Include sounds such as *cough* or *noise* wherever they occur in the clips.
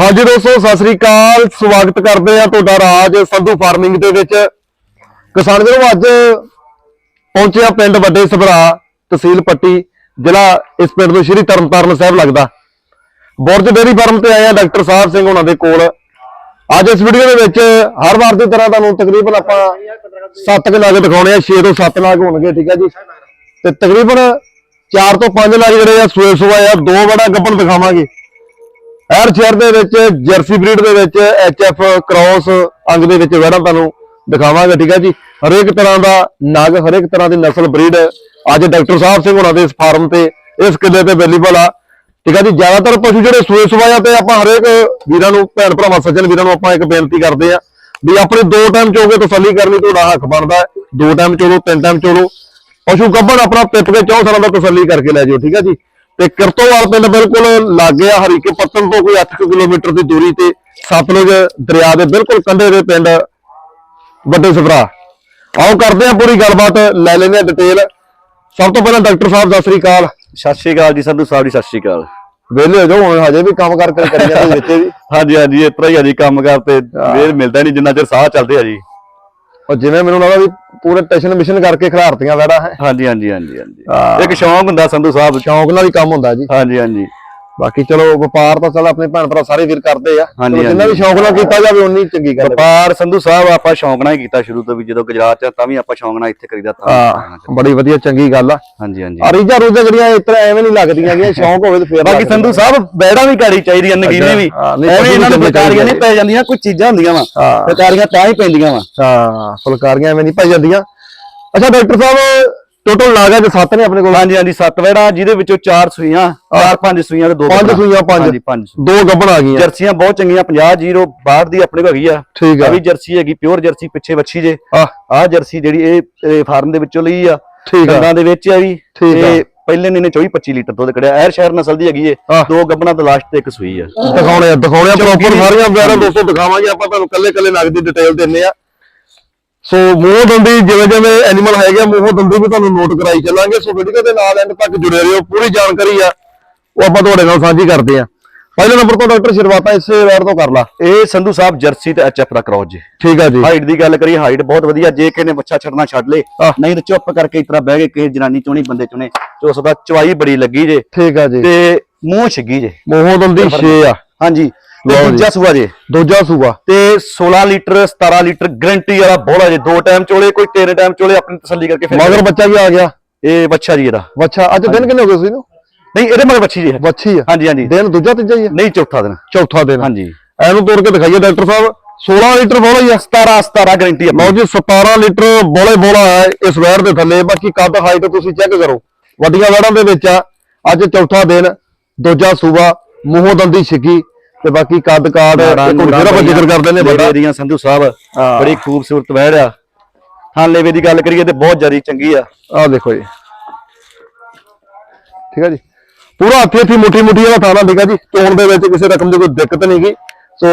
ਹਾਂਜੀ ਦੋਸਤੋ, ਸਤਿ ਸ੍ਰੀ ਅਕਾਲ। ਸਵਾਗਤ ਕਰਦੇ ਆ ਤੁਹਾਡਾ ਰਾਜ ਸੰਧੂ ਫਾਰਮਿੰਗ ਦੇ ਵਿੱਚ। ਕਿਸਾਨ ਵੀਰੋ, ਅੱਜ ਪਹੁੰਚਿਆ ਪਿੰਡ ਵੱਡੇ ਸਭਰਾ, ਤਹਿਸੀਲ ਪੱਟੀ, ਜ਼ਿਲ੍ਹਾ ਇਸ ਪਿੰਡ ਤੋਂ ਸ਼੍ਰੀ ਤਰਨਤਾਰਨ ਸਾਹਿਬ ਲੱਗਦਾ। ਬੁਰਜ ਡੇਰੀ ਫਾਰਮ ਤੇ ਆਏ ਆ ਡਾਕਟਰ ਸਾਹਿਬ ਸਿੰਘ ਉਹਨਾਂ ਦੇ ਕੋਲ। ਅੱਜ ਇਸ ਵੀਡੀਓ ਦੇ ਵਿੱਚ ਹਰ ਵਾਰ ਦੀ ਤਰ੍ਹਾਂ ਤੁਹਾਨੂੰ ਤਕਰੀਬਨ ਆਪਾਂ 7 ਕੁ ਲੱਗ ਦਿਖਾਉਣੇ ਆ 6 ਤੋਂ 7 ਲੱਗ ਹੋਣਗੇ, ਠੀਕ ਹੈ ਜੀ। ਤੇ ਤਕਰੀਬਨ 4 ਤੋਂ 5 ਲੱਗ ਜਿਹੜੇ ਆ ਸੂਏ ਸੂਆ ਆ, ਦੋ ਬੜਾ ਗੱਬਣ ਦਿਖਾਵਾਂਗੇ। ਹਰ ਸ਼ਹਿਰ ਦੇ ਵਿੱਚ, ਜਰਸੀ ਬਰੀਡ ਦੇ ਵਿੱਚ ਐਚਐਫ ਕ੍ਰਾਸ ਅੰਗ ਦੇ ਵਿੱਚ ਵੜਾ ਤੁਹਾਨੂੰ ਦਿਖਾਵਾਂਗੇ, ਠੀਕ ਹੈ ਜੀ? ਹਰੇਕ ਤਰ੍ਹਾਂ ਦਾ ਨਗ, ਹਰੇਕ ਤਰ੍ਹਾਂ ਦੀ ਨਸਲ ਬਰੀਡ ਅੱਜ ਡਾਕਟਰ ਸਾਹਿਬ ਸਿੰਘ ਹੋਣਾ ਦੇ ਇਸ ਫਾਰਮ ਤੇ, ਇਸ ਕਿੱਲੇ ਤੇ ਅਵੇਲੇਬਲ ਆ। ਠੀਕ ਹੈ ਜੀ? ਜ਼ਿਆਦਾਤਰ ਪਸ਼ੂ ਜਿਹੜੇ ਸੂਏ ਸਵਾਇਆ ਤੇ ਆਪਾਂ ਹਰੇਕ ਵੀਰਾਂ ਨੂੰ, ਭੈਣ ਭਰਾਵਾਂ, ਸੱਜਣ ਵੀਰਾਂ ਨੂੰ ਆਪਾਂ ਇੱਕ ਬੇਨਤੀ ਕਰਦੇ ਆ ਵੀ ਆਪਣੇ ਦੋ ਟਾਈਮ ਚੋਗੇ ਤਸੱਲੀ ਕਰਨੀ ਤੁਹਾਡਾ ਹੱਕ ਬਣਦਾ ਦੋ ਟਾਈਮ ਚੋਲੋ, ਤਿੰਨ ਟਾਈਮ ਚੋਲੋ। ਪਸ਼ੂ ਗੱਭਣ ਆਪਣਾ ਪਿੱਪ ਕੇ ਚੌਂ ਸਾਲਾਂ ਦਾ ਤਸੱਲੀ ਕਰਕੇ ਲੈ ਜਾਓ ਠੀਕ ਹੈ ਜੀ? ਤੇ ਕਿਰਤੋਵਾਲ ਪਿੰਡ ਬਿਲਕੁਲ ਲਾਗੇ ਆ ਹਰੀਕੇ ਪੱਤਨ ਤੋਂ ਕੋਈ 8 ਕਿਲੋਮੀਟਰ ਦੀ ਦੂਰੀ ਤੇ ਸਤਲੁਜ ਦਰਿਆ ਦੇ ਬਿਲਕੁਲ ਕੰਢੇ ਦੇ ਪਿੰਡ ਵੱਡੇ ਸਭਰਾ। ਆਓ ਕਰਦੇ ਆ ਪੂਰੀ ਗੱਲਬਾਤ ਲੈ ਲੈਂਦੇ ਆ ਡਿਟੇਲ ਸਭ ਤੋਂ ਪਹਿਲਾਂ ਡਾਕਟਰ ਸਾਹਿਬ ਸਤਿ ਸ੍ਰੀ ਅਕਾਲ। ਸਤਿ ਸ਼੍ਰੀ ਅਕਾਲ ਜੀ ਸੰਧੂ ਸਾਹਿਬ ਜੀ ਸਤਿ ਸ਼੍ਰੀ ਅਕਾਲ। ਵਿਹਲੇ ਹੋ ਜਾਓ ਹੁਣ ਹਜੇ ਵੀ ਕੰਮ ਕਰ ਕਰ ਕਰੀ ਜਾਂਦੇ ਵਿੱਚ *laughs* ਵੀ। ਹਾਂਜੀ ਹਾਂਜੀ ਇਸ ਤਰ੍ਹਾਂ ਹੀ ਆ ਜੀ ਕੰਮ ਕਰ ਤੇ ਵੇਰ ਮਿਲਦਾ ਨਹੀਂ ਜਿੰਨਾ ਚਿਰ ਸਾਹ ਚੱਲਦੇ ਆ ਜੀ। ਉਹ ਜਿਵੇਂ ਮੈਨੂੰ ਲੱਗਦਾ ਵੀ ਪੂਰੇ ਟੈਸ਼ਨ ਮਿਸ਼ਨ ਕਰਕੇ ਖਿਲਾਰਤੀਆਂ ਵੜਾ ਹੈ। ਹਾਂਜੀ ਹਾਂਜੀ ਹਾਂਜੀ ਹਾਂਜੀ। ਇੱਕ ਸ਼ੌਂਕ ਹੁੰਦਾ ਸੰਧੂ ਸਾਹਿਬ। ਸ਼ੌਂਕ ਨਾਲ ਹੀ ਕੰਮ ਹੁੰਦਾ ਜੀ। ਹਾਂਜੀ ਹਾਂਜੀ। ਬਾਕੀ ਚਲੋ ਵਪਾਰ ਤਾਂ ਚੱਲ ਆਪਣੇ ਭੈਣ ਭਰਾ ਸਾਰੇ ਵੀਰ ਕਰਦੇ ਆ। ਹਾਂਜੀ, ਚਲੋ ਜਿੰਨਾ ਵੀ ਸ਼ੌਂਕ ਨਾਲ ਕੀਤਾ ਜਾਵੇ ਉਨੀ ਚੰਗੀ ਗੱਲ ਹੈ ਵਪਾਰ ਸੰਧੂ ਸਾਹਿਬ ਆਪਾਂ ਸ਼ੌਂਕ ਨਾਲ ਹੀ ਕੀਤਾ ਸ਼ੁਰੂ ਤੋਂ ਵੀ ਜਦੋਂ ਗੁਜਰਾਤ ਚ ਆ, ਤਾਂ ਵੀ ਆਪਾਂ ਸ਼ੌਂਕ ਨਾਲ ਇੱਥੇ ਕਰੀਦਾ ਤਾਂ। ਹਾਂ ਬੜੀ ਵਧੀਆ ਚੰਗੀ ਗੱਲ ਆ। ਹਾਂਜੀ ਹਾਂਜੀ। ਆ ਰੀਜਾ ਰੂਜਾ ਜਿਹੜੀਆਂ ਇਸ ਤਰ੍ਹਾਂ ਐਵੇਂ ਨਹੀਂ ਲੱਗਦੀਆਂ ਕਿ ਸ਼ੌਂਕ ਹੋਵੇ ਤੇ ਫੇਰ ਬਾਕੀ। ਸੰਧੂ ਸਾਹਿਬ ਬੈੜਾਂ ਵੀ ਕਾੜੀ ਚਾਹੀਦੀਆਂ ਨਗੀਨੇ ਵੀ। ਹਾਂ, ਨਹੀਂ, ਐਵੇਂ ਇਹਨਾਂ ਨੂੰ ਪਸ਼ੂ ਬੇਕਾਰੀਆਂ ਨਹੀਂ ਪੈ ਜਾਂਦੀਆਂ ਕੋਈ ਚੀਜ਼ਾਂ ਹੁੰਦੀਆਂ ਵਾ। ਹਾਂ। ਤਾਂ ਹੀ ਪੈਂਦੀਆਂ ਵਾ। ਹਾਂ ਫੁਲਕਾਰੀਆਂ ਐਵੇਂ ਨਹੀਂ ਪਾਈ ਜਾਂਦੀਆਂ। ਅੱਛਾ ਡਾਕਟਰ ਸਾਹਿਬ ਟੋਟਲ ਲਾਗਾ ਜੇ ਸੱਤ ਨੇ ਆਪਣੇ ਕੋਲ। ਹਾਂਜੀ ਹਾਂਜੀ ਸੱਤ ਵੈੜਾਂ ਜਿਹਦੇ ਵਿੱਚੋਂ ਚਾਰ ਸੂਈਆਂ ਚਾਰ ਪੰਜ ਸੂਈਆਂ ਤੇ ਦੋ ਪੰਜ ਗੱਭਣਾ। ਸੂਈਆਂ ਪੰਜ। ਹਾਂਜੀ ਪੰਜ। ਦੋ ਗੱਬਣ ਆ ਗਈਆਂ। ਜਰਸੀਆਂ ਬਹੁਤ ਚੰਗੀਆਂ 50 ਜ਼ੀਰੋ ਬਾਹਰ ਦੀ ਆਪਣੇ ਕੋਲ ਹੈਗੀ ਆ। ਠੀਕ ਆ। ਆ ਵੀ ਜਰਸੀ ਹੈਗੀ ਪਿਓਰ ਜਰਸੀ ਪਿੱਛੇ ਵੱਛੀ ਜੇ। ਆ। ਆ ਜਰਸੀ ਜਿਹੜੀ ਇਹ ਫਾਰਮ ਦੇ ਵਿੱਚੋਂ ਲਈ ਆ। ਠੀਕ ਆ। ਦੰਦਾਂ ਦੇ ਵਿੱਚ ਆ ਵੀ ਠੀਕ ਆ। ਤੇ ਪਹਿਲੇ ਨੇ 24 25 ਲੀਟਰ ਦੁੱਧ ਕੜਿਆ ਐਰ ਸ਼ਹਿਰ ਨਸਲ ਦੀ ਹੈਗੀ ਏ। ਆਹ। ਦੋ ਗੱਬਣਾ ਤੇ ਲਾਸਟ ਤੇ ਇੱਕ ਸੂਈ ਆ। ਦਿਖਾਉਣੇ ਆ ਦਿਖਾਉਣੇ ਆ ਪ੍ਰੋਪਰ ਸਾਰੀਆਂ ਵਗੈਰਾ ਦੋਸਤੋ ਦਿਖਾਵਾਂਗੇ। ਆਪਾਂ ਤੁਹਾਨੂੰ ਕੱਲੇ ਕੱਲੇ ਨਗ ਦੀ ਡਿਟੇਲ ਦਿੰਨੇ ਆ। ਸੋ ਮੂੰਹ ਦੰਦੀ ਜਿਵੇਂ ਜਿਵੇਂ ਐਨੀਮਲ ਹੈਗੇ ਮੂੰਹ ਦੰਦੀ ਵੀ ਤੁਹਾਨੂੰ ਨੋਟ ਕਰਾਈ ਚੱਲਾਂਗੇ। ਸੋ ਵੀਡੀਓ ਦੇ ਨਾਲ ਐਂਡ ਤੱਕ ਜੁੜੇ ਰਹੋ ਪੂਰੀ ਜਾਣਕਾਰੀ ਆ ਉਹ ਆਪਾਂ ਤੁਹਾਡੇ ਨਾਲ ਸਾਂਝੀ ਕਰਦੇ ਆ। ਪਹਿਲੇ ਨੰਬਰ ਤੋਂ ਡਾਕਟਰ ਸ਼ੁਰੂਆਤਾਂ ਇਸੇ ਵੈਰ ਤੋਂ ਕਰ ਲਾ। ਇਹ ਸੰਧੂ ਸਾਹਿਬ ਜਰਸੀ ਤੇ ਐਚਐਫ ਦਾ ਕ੍ਰੋਸ ਜੇ। ਠੀਕ ਆ ਜੀ। ਹਾਈਟ ਦੀ ਗੱਲ ਕਰੀਏ ਹਾਈਟ ਬਹੁਤ ਵਧੀਆ ਜੇ ਕਿਸੇ ਨੇ ਬੱਚਾ ਛੱਡਣਾ ਛੱਡ ਲੇ। ਨਹੀਂ ਤੇ ਚੁੱਪ ਕਰਕੇ ਇਸ ਤਰ੍ਹਾਂ ਬਹਿ ਕੇ ਕਿਸੇ ਜਨਾਨੀ ਚੋਣੀ ਬੰਦੇ ਚੁਣੇ ਉਸ ਦਾ ਚਵਾਈ ਬੜੀ ਲੱਗੀ ਜੇ। ਠੀਕ ਆ ਜੀ। ਤੇ ਮੂੰਹ ਛਿੱਗੀ ਜੇ। ਮੂੰਹ ਦੰਦੀ 6 ਆ। ਹਾਂਜੀ। ਲਓ ਜੀ। ਦੂਜਾ ਸੂਆ ਜੇ। ਦੂਜਾ ਸੂਆ। ਤੇ 16 ਲੀਟਰ 17 ਲੀਟਰ ਗਰੰਟੀ ਵਾਲਾ ਬੋਲਾ ਜੇ। ਦੋ ਟਾਈਮ ਚੋਲੇ ਕੋਈ ਤਿੰਨ ਟਾਈਮ ਚੋਲੇ ਆਪਣੀ ਤਸੱਲੀ ਕਰਕੇ ਫਿਰ ਮਗਰ ਬੱਚਾ ਵੀ ਆ ਗਿਆ। ਇਹ ਬੱਚਾ ਜੀ ਇਹਦਾ। ਬੱਚਾ ਅੱਜ ਦਿਨ ਕਿੰਨੇ ਹੋ ਗਏ ਸੀ ਇਹਨੂੰ? ਨਹੀਂ ਇਹਦੇ ਮਗਰ ਬੱਚੀ ਜੀ ਇਹ। ਬੱਚੀ ਆ। ਹਾਂਜੀ ਹਾਂਜੀ। ਦਿਨ ਦੂਜਾ ਤੀਜਾ ਹੀ ਆ? ਨਹੀਂ ਚੌਥਾ ਦਿਨ। ਚੌਥਾ ਦਿਨ। ਹਾਂਜੀ। ਐਨੂੰ ਤੋੜ ਕੇ ਦਿਖਾਈਏ ਡਾਕਟਰ ਸਾਹਿਬ। 16 ਲੀਟਰ ਬੋਲਾ ਹੀ ਆ। 17 17 ਗਰੰਟੀ ਲਓ ਜੀ 17 ਲੀਟਰ ਬੋਲੇ ਬੋਲਾ ਹੈ ਇਸ ਵੈਰ ਦੇ ਥੱਲੇ। ਬਾਕੀ ਕੱਦ ਹਾਈਟ ਤੁਸੀਂ ਚੈੱਕ ਕਰੋ। ਵੱਡੀਆਂ ਵੈੜਾਂ ਦੇ ਵਿੱਚ ਆ। ਅੱਜ ਚੌਥਾ ਦਿਨ ਦੂਜਾ ਸੂਬਾ ਮੂੰਹੋਂ ਦੰਦੀ ਛਿੱਕੀ। ਤੇ ਬਾਕੀ ਕੱਦ ਕਾੜ ਜਿਹੜਾ ਆਪਾਂ ਜ਼ਿਕਰ ਕਰਦੇ ਨੇ ਵੱਡਾ। ਦੀਆਂ ਸੰਧੂ ਸਾਹਿਬ। ਬੜੀ ਖੂਬਸੂਰਤ ਵਹਿੜ ਆ। ਹਾਂ ਲੇਵੇ ਦੀ ਗੱਲ ਕਰੀਏ ਤੇ ਬਹੁਤ ਜਰੀ ਚੰਗੀ ਆ। ਆਹ ਦੇਖੋ ਜੀ। ਠੀਕ ਹੈ ਜੀ। ਪੂਰਾ ਹੱਥੀ ਹੱਥੀ ਮੁੱਠੀ ਮੁੱਠੀ ਵਾਲਾ ਥਾਣਾ ਹੈ ਜੀ। ਚੋਣ ਦੇ ਵਿੱਚ ਕਿਸੇ ਰਕਮ ਦੀ ਕੋਈ ਦਿੱਕਤ ਨਹੀਂ ਗਈ ਸੋ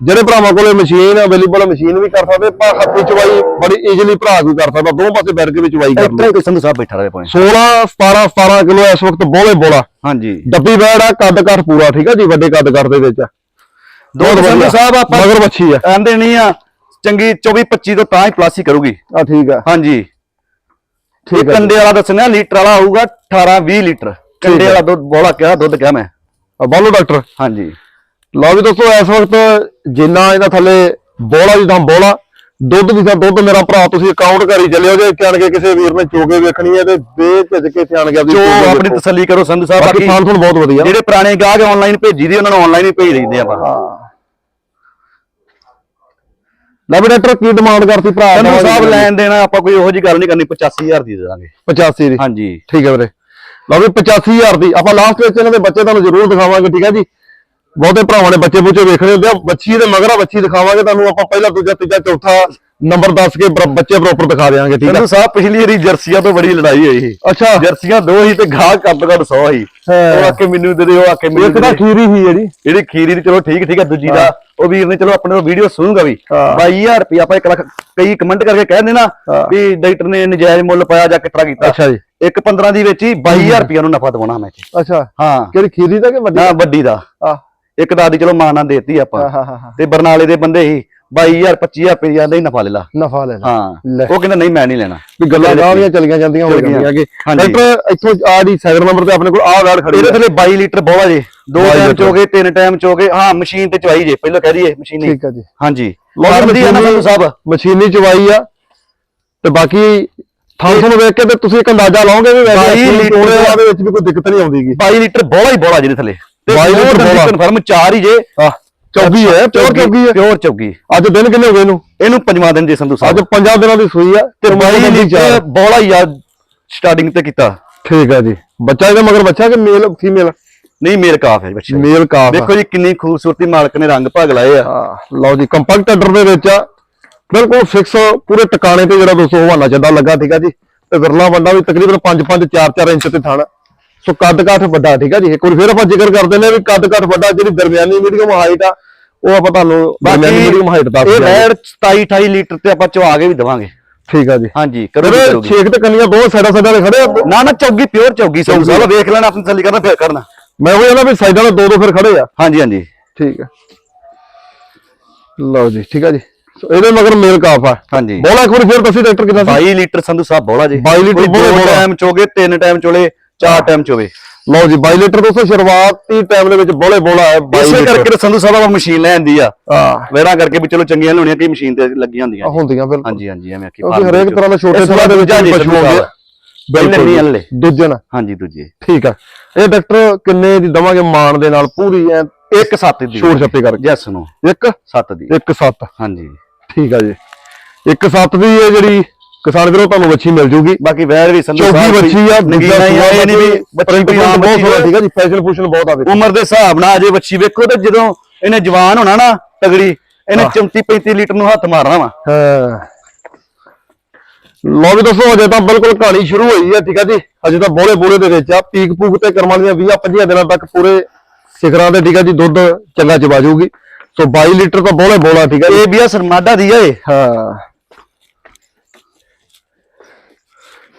ਜਿਹੜੇ ਭਰਾਵਾਂ ਕੋਲੇ ਮਸ਼ੀਨ ਅਵੇਲੇਬਲ ਮਸ਼ੀਨ ਵੀ ਕਰ ਸਕਦੇ ਪਰ ਹੱਥੀ ਚਵਾਈ ਬੜੀ ਈਜ਼ੀਲੀ ਭਰਾ ਕੋਈ ਕਰ ਸਕਦਾ ਦੋਵੇਂ ਪਾਸੇ ਬੈਠ ਕੇ ਵੀ ਚਵਾਈ ਕਰ ਹੀ ਕੋਈ ਸੰਧੂ ਸਾਹਿਬ ਬੈਠਾ ਰਹੇ ਪਾਣੀ 16 17 17 ਕਿਲੋ ਇਸ ਵਕਤ ਬੋਲੇ ਬੋਲਾ। ਹਾਂਜੀ। ਡੱਬੀ ਬੈੜ ਆ ਕੱਦ ਕੱਟ ਪੂਰਾ ਠੀਕ ਆ ਜੀ ਵੱਡੇ ਕੱਦ ਕੱਟ ਦੇ ਵਿੱਚ ਦੋ ਸੰਧੂ। ਸਾਹਿਬ ਆਪਾਂ ਮਗਰ ਬੱਚੀ ਆ। ਆਂਦੇ ਨਹੀਂ ਆ ਚੰਗੀ 24 25 ਤੋਂ ਤਾਂ ਹੀ ਪਲੱਸ ਹੀ ਕਰੂਗੀ। ਆ ਠੀਕ ਆ। ਹਾਂਜੀ। ਠੀਕ ਕੰਡੇ ਵਾਲਾ ਦੱਸਣਾ ਲੀਟਰ ਵਾਲਾ ਹੋਊਗਾ 18 20 ਲੀਟਰ। ਕੰਡੇ। ਵਾਲਾ ਦੁੱਧ ਬੋਲਾ ਕਿਹਾ ਦੁੱਧ ਕਿਹਾ ਮੈਂ। ਬਾਲੋ ਡਾਕਟਰ। ਹਾਂਜੀ। ਲਓ ਵੀ ਦੋਸਤੋ ਇਸ ਵਕਤ ਜਿੰਨਾ ਇਹਦਾ ਥੱਲੇ ਬੋਲਾ ਦੀ ਬੋਲਾ ਦੁੱਧ ਵੀ ਤਾਂ ਦੁੱਧ ਮੇਰਾ ਭਰਾ ਤੁਸੀਂ ਅਕਾਊਂਟ ਕਰੀ ਚੱਲਿਓ ਜੇ ਜਾਣ ਕੇ ਕਿਸੇ ਵੀਰ ਨੇ ਚੋਗੇ ਵੇਖਣੀ ਹੈ ਤੇ ਬੇਝਿਜਕ ਕੇ ਧਿਆਨ ਗਿਆ ਜੋ ਆਪਣੀ ਤਸੱਲੀ ਕਰੋ ਸੰਧੂ ਸਾਹਿਬ ਬਾਕੀ ਥਾਨ ਤੁਹਾਨੂੰ ਬਹੁਤ ਵਧੀਆ। ਜਿਹੜੇ ਪੁਰਾਣੇ ਗਾਹਕ ਆਨਲਾਈਨ ਭੇਜੀ ਦੀ ਉਹਨਾਂ ਨੂੰ ਆਨਲਾਈਨ ਹੀ ਭੇਜ ਦਿੰਦੇ ਆਪਾਂ। ਲੈ ਵੀ ਡਾਕਟਰ ਕੀ ਡਿਮਾਂਡ ਕਰਤੀ ਭਰਾ ਸੰਧੂ ਸਾਹਿਬ ਲੈਣ ਦੇਣਾ ਆਪਾਂ ਕੋਈ ਉਹੋ ਜੀ ਗੱਲ ਨਹੀਂ ਕਰਨੀ 85000 ਦੀ ਦੇ ਦਾਂਗੇ। 85 ਦੀ। ਹਾਂਜੀ। ਠੀਕ ਹੈ ਵੀਰੇ। ਲਓ ਵੀ 85000 ਦੀ ਆਪਾਂ ਲਾਸਟ ਵਿੱਚ ਇਹਨਾਂ ਦੇ ਬੱਚੇ ਤੁਹਾਨੂੰ ਜ਼ਰੂਰ ਦਿਖਾਵਾਂਗੇ ਠੀਕ ਹੈ ਜੀ? ਬਹੁਤੇ ਭਰਾਵਾਂ ਨੇ ਬੱਚੇ ਬੁੱਚੇ ਵੇਖਣੇ ਹੁੰਦੇ ਆ ਬੱਚੀ ਦੇ ਮਗਰਾ ਬੱਚੀ ਦਿਖਾਵਾਂਗੇ ਤੁਹਾਨੂੰ ਆਪਾਂ ਪਹਿਲਾ ਦੂਜਾ ਤੀਜਾ ਚੌਥਾ ਨੰਬਰ ਦੱਸ ਕੇ ਬੱਚੇ ਪ੍ਰੋਪਰ ਦਿਖਾ ਦੇਵਾਂਗੇ ਠੀਕ ਹੈ ਸੰਧੂ ਸਾਹਿਬ ਪਿਛਲੀ ਵਾਰੀ ਜਰਸੀਆਂ ਤੋਂ ਬੜੀ ਲੜਾਈ ਹੋਈ ਸੀ। ਅੱਛਾ। ਜਰਸੀਆਂ ਦੋ ਹੀ ਤੇ ਗਾਹਕ ਕੱਟ ਕੱਟ 100 ਹੀ। ਉਹ ਆਕੇ ਮੈਨੂੰ ਦੇ ਦਿਓ ਆਕੇ ਮੈਨੂੰ ਇੱਕ ਤਾਂ। ਖੀਰੀ ਹੀ ਜਿਹੜੀ। ਜਿਹੜੀ ਖੀਰੀ ਦੀ ਚਲੋ ਠੀਕ ਠੀਕ ਹੈ ਦੂਜੀ ਦਾ ਉਹ ਵੀਰ ਨੇ ਚਲੋ ਆਪਣੇ ਤੋਂ ਵੀਡੀਓ ਸੁਣੂਗਾ ਵੀ। ਹਾਂ। 22000 ਰੁਪਏ ਆਪਾਂ ਇੱਕ ਲੱਖ ਕਈ ਕਮੈਂਟ ਕਰਕੇ ਕਹਿੰਦੇ ਨਾ। ਵੀ ਡਾਕਟਰ ਨੇ ਨਜਾਇਜ਼ ਮੁੱਲ ਪਾਇਆ ਜਾਂ ਕਿਤਰਾ ਕੀਤਾ। ਅੱਛਾ ਜੀ। ਇੱਕ 15 ਦੀ ਵਿੱਚ ਹੀ। 22000 ਰੁਪਏ ਨੂੰ ਨਫਾ ਦਵਾਉਣਾ ਮੈਂ ਅੱਛਾ। ਹਾਂ। ਕਿਹੜੀ ਖੀਰੀ ਦਾ ਕਿ ਵੱਡੀ ਨਾ ਵੱਡੀ ਦਾ। ਇੱਕ ਦਾਦੀ ਚਲੋ ਮਾਂ ਨਾਲ ਦੇਤੀ ਆਪਾਂ। ਹਾਂ ਹਾਂ ਹਾਂ ਤੇ ਬਰਨਾਲੇ ਦੇ ਬੰਦੇ ਹੀ 22000 25000 ਰੁਪਏ ਦਾ ਹੀ ਨਫਾ ਲੈ ਲਾ। ਨਫਾ ਲੈ ਲੈ। ਹਾਂ ਲੈ। ਉਹ ਕਹਿੰਦਾ ਨਹੀਂ ਮੈਂ ਨਹੀਂ ਲੈਣਾ। ਵੀ ਗੱਲਾਂ ਗਾਲੀਆਂ ਚਲੀਆਂ ਜਾਂਦੀਆਂ ਹੋ ਚੱਲ ਗਈਆਂ। ਜਾਂਦੀਆਂ ਕਿ ਹਾਂਜੀ। ਡਾਕਟਰ ਇੱਥੋਂ ਆ ਜੀ ਸੈਕੰਡ ਨੰਬਰ ਤੇ ਆਪਣੇ ਕੋਲ ਆ ਵੈੜ ਖੜੀ ਇਹਦੇ ਹੈ ਥੱਲੇ 22 ਲੀਟਰ ਬੋਲਾ ਜੇ। ਦੋ 22 ਟਾਈਮ ਲੀਟਰ। ਚੋਗੇ ਤਿੰਨ ਟਾਈਮ ਚੋਗੇ। ਹਾਂ ਮਸ਼ੀਨ ਤੇ ਚਵਾਈ ਜੇ ਪਹਿਲਾਂ ਕਹਿ ਦਈਏ ਮਸ਼ੀਨ ਠੀਕ ਹੈ ਜੀ। ਹਾਂਜੀ। ਲਓ ਜੀ, ਕਰਦੀ ਆ ਨਾ ਸੰਧੂ ਸਾਹਿਬ। ਮਸ਼ੀਨੀ ਚਵਾਈ ਆ। ਤੇ ਬਾਕੀ ਥਾਂ ਤੁਹਾਨੂੰ ਵੇਖ ਕੇ ਤੇ ਤੁਸੀਂ ਇੱਕ ਅੰਦਾਜ਼ਾ ਲਾਓਗੇ ਵੀ ਵੈਸੇ 22 ਲੀਟਰ ਦੇ ਵਿੱਚ ਵੀ ਕੋਈ ਦਿੱਕਤ ਨਹੀਂ ਆਉਂਦੀਗੀ। 22 ਲੀਟਰ ਬੋਲਾ ਹੀ ਬੋਲਾ ਜਿਹਦੇ ਥੱਲੇ। 22 ਲੀਟਰ ਬੋਲਾ। ਕਨਫਰਮ ਚਾਰ ਹੀ ਜੇ। ਆ ਚੌਗੀ ਹੈ ਪਿਓਰ ਚੌਗੀ। ਹੈ। ਪਿਓਰ ਚੌਗੀ। ਅੱਜ ਦਿਨ ਕਿੰਨੇ ਹੋ ਗਏ ਇਹਨੂੰ? ਇਹਨੂੰ ਪੰਜਵਾਂ ਦਿਨ ਜੇ ਸੰਧੂ ਅੱਜ ਸਾਹਿਬ ਪੰਜਾਂ ਦਿਨਾਂ ਦੀ ਸੂਈ ਆ ਤੇ 22 ਦੀ ਲੀਟਰ ਚਾਰ। ਬੋਲਾ ਹੀ ਆ ਸਟਾਰਟਿੰਗ ਤੇ ਕੀਤਾ। ਠੀਕ ਹੈ ਜੀ। ਬੱਚਾ ਇਹਦਾ ਮਗਰ ਬੱਚਾ ਕਿ ਮੇਲ ਫੀਮੇਲ ਨਹੀਂ ਮੇਲ ਕਾਫ ਹੈ ਬੱਚਾ। ਮੇਲ ਕਾਫ ਦੇਖੋ ਜੀ ਕਿੰਨੀ ਖੂਬਸੂਰਤੀ ਮਾਲਕ ਨੇ ਰੰਗ ਭਾਗ ਲਾਏ ਆ। ਹਾਂ ਲਓ ਜੀ ਕੰਪੈਕਟ ਆਰਡਰ ਦੇ ਵਿੱਚ ਆ। ਬਿਲਕੁਲ ਫਿਕਸ ਪੂਰੇ ਟਿਕਾਣੇ ਤੇ ਜਿਹੜਾ ਦੋਸਤੋ ਹਵਾਨਾ ਚੱਡਾ ਲੱਗਾ ਠੀਕ ਆ ਜੀ। ਤੇ ਵਿਰਲਾ ਬੰਦਾ ਵੀ ਤਕਰੀਬਨ 5-5 4-4 ਇੰਚ ਤੇ ਥਣ। ਸੋ ਕੱਦ ਕਾਠ ਵੱਡਾ ਠੀਕ ਆ ਜੀ? ਇੱਕ ਵਾਰ ਫਿਰ ਆਪਾਂ ਜ਼ਿਕਰ ਕਰਦੇ ਨੇ ਵੀ ਕੱਦ ਕਾਠ ਵੱਡਾ ਜਿਹੜੀ ਦਰਮਿਆਨੀ ਮੀਡੀਅਮ ਹਾਈਟ ਆ ਉਹ ਆਪਾਂ ਤੁਹਾਨੂੰ ਦਰਮਿਆਨੀ ਮੀਡੀਅਮ ਹਾਈਟ ਦੱਸ ਇਹ ਦਿਆਂਗੇ। ਵੈੜ 27 28 ਲੀਟਰ ਤੇ ਆਪਾਂ ਚਵਾ ਕੇ ਵੀ ਦਵਾਂਗੇ। ਠੀਕ ਆ ਜੀ। ਹਾਂਜੀ ਕਰੋ ਛੇਕ ਤੇ ਕੰਨੀਆਂ ਦੋ ਸਾਈਡਾਂ ਸਾਈਡਾਂ ਤੇ ਖੜੇ ਆ। ਨਾ ਨਾ ਚੌਗੀ ਪਿਓਰ ਚੌਗੀ ਚੌਗੀ। ਸਾਹਿਬ ਵੇਖ ਲੈਣਾ ਆਪਣੀ ਤਸੱਲੀ ਕਰਨਾ ਫਿਰ ਕਰਨਾ। ਮੈਂ ਉਹ ਕਹਿੰਦਾ ਵੀ ਸਾਈਡਾਂ ਤੇ ਦੋ ਦੋ ਫਿਰ ਖੜੇ ਆ। ਹਾਂਜੀ ਹਾਂਜੀ। ਠੀਕ ਆ। ਲਓ ਜੀ ਠੀਕ ਆ ਜੀ। ਸੋ ਇਹਦੇ ਮਗਰ ਮੇਲ ਕਾਫ ਆ। ਹਾਂਜੀ। ਬੋਲਾ ਇੱਕ ਵਾਰ ਫਿਰ ਦੱਸੀ ਡਾਕਟਰ ਕਿੰਨਾ ਸੀ? 22 ਲੀਟਰ ਸੰਧੂ ਸਾਹਿਬ ਬੋਲਾ ਜੀ। 22 ਲੀਟਰ ਦੋ ਬੋਲਾ। ਟਾਈਮ ਚੋਗੇ ਤਿੰਨ ਟਾਈਮ ਚੋਲੇ ਚਾਰ ਟਾਈਮ ਚੋਵੇ। ਲਓ ਜੀ 22 ਲੀਟਰ ਦੋਸਤੋ ਸ਼ੁਰੂਆਤੀ ਟਾਈਮ ਦੇ ਵਿੱਚ ਬੋਲੇ ਬੋਲਾ ਹੈ 22 ਇਸੇ ਕਰਕੇ ਸੰਧੂ ਸਾਹਿਬ ਆਪਾਂ ਮਸ਼ੀਨ ਲੈ ਆਂਦੀ ਆ। ਹਾਂ। ਵੇੜਾ ਕਰਕੇ ਵੀ ਚਲੋ ਚੰਗੀਆਂ ਲਾਉਣੀਆਂ ਕਈ ਮਸ਼ੀਨ ਤੇ ਲੱਗੀਆਂ ਹੁੰਦੀਆਂ। ਹੁੰਦੀਆਂ ਬਿਲਕੁਲ। ਹਾਂਜੀ ਹਾਂਜੀ ਐਵੇਂ ਆਖੀ ਕਿਉਂਕਿ ਹਰੇਕ ਤਰ੍ਹਾਂ ਦੇ ਛੋਟੇ ਥਾਂ ਦੇ ਵਿੱਚ ਪਸ਼ੂ। ਆ ਪਹਿਲੇ ਬਿਲਕੁਲ ਨਹੀਂ ਹਲੇ ਦੂਜੇ ਨਾਲ। ਹਾਂਜੀ ਦੂਜੇ। ਠੀਕ ਆ। ਇਹ ਡਾਕਟਰ ਕਿੰਨੇ ਦੀ ਦਵਾਂਗੇ ਮਾਨ ਦੇ ਨਾਲ ਪੂਰੀ ਐ ਇੱਕ ਸੱਤ ਦੀ। ਛੋੜ ਛੱਪੇ ਕਰਕੇ। ਜੈਸ ਨੂੰ ਇੱਕ? ਸੱਤ ਦੀ। ਇੱਕ ਸੱਤ। ਹਾਂਜੀ। ਠੀਕ ਆ ਜੀ। ਇੱਕ ਸੱਤ ਦੀ ਇਹ ਜਿਹੜੀ ਕਿਸਾਨ ਵੀਰੋ ਤੁਹਾਨੂੰ ਵੱਛੀ ਮਿਲ ਜੂਗੀ। ਬਾਕੀ ਵੈਰ ਵੀ ਸੰਧੂ ਚੌਕੀ ਵੱਛੀ ਆ ਨਗੀਨਾ ਇਹ ਨਹੀਂ ਵੀ ਬੱਚੀ ਆਮ ਬਹੁਤ ਹੋਵੇ। ਠੀਕ ਆ ਜੀ? ਫੈਸ਼ਨ ਫੂਸ਼ਨ ਬਹੁਤ ਆਵੇ ਉਮਰ ਦੇ ਹਿਸਾਬ ਨਾਲ ਅਜੇ ਬੱਚੀ ਵੇਖੋ ਤੇ ਜਦੋਂ ਇਹਨੇ ਜਵਾਨ ਹੋਣਾ ਨਾ ਤਗੜੀ ਇਹਨੇ ਹਾਂ। 34 35 ਲੀਟਰ ਨੂੰ ਹੱਥ ਮਾਰਨਾ ਵਾ। ਹਾਂ। ਲੋ ਵੀ ਦੱਸੋ ਅਜੇ ਤਾਂ ਬਿਲਕੁਲ ਕਹਾਣੀ ਸ਼ੁਰੂ ਹੋਈ ਹੈ ਠੀਕ ਆ ਜੀ? ਅਜੇ ਤਾਂ ਬੋਲੇ ਬੋਲੇ ਦੇ ਵਿੱਚ ਆ। ਪੀਕ ਪੂਕ ਤੇ ਕਰਮਾਂ ਦੀਆਂ 20 25 ਦਿਨਾਂ ਤੱਕ ਪੂਰੇ ਸਿਖਰਾਂ ਤੇ ਠੀਕ ਆ ਜੀ? ਦੁੱਧ ਚੰਗਾ ਚਵਾ ਜਾਊਗੀ ਸੋ 22 ਲੀਟਰ ਤਾਂ ਬੋਲੇ ਬੋਲਾ ਠੀਕ ਆ ਇਹ ਵੀ ਆ ਸਰਮਾਡਾ ਦੀ ਆ ਇਹ। ਹਾਂ।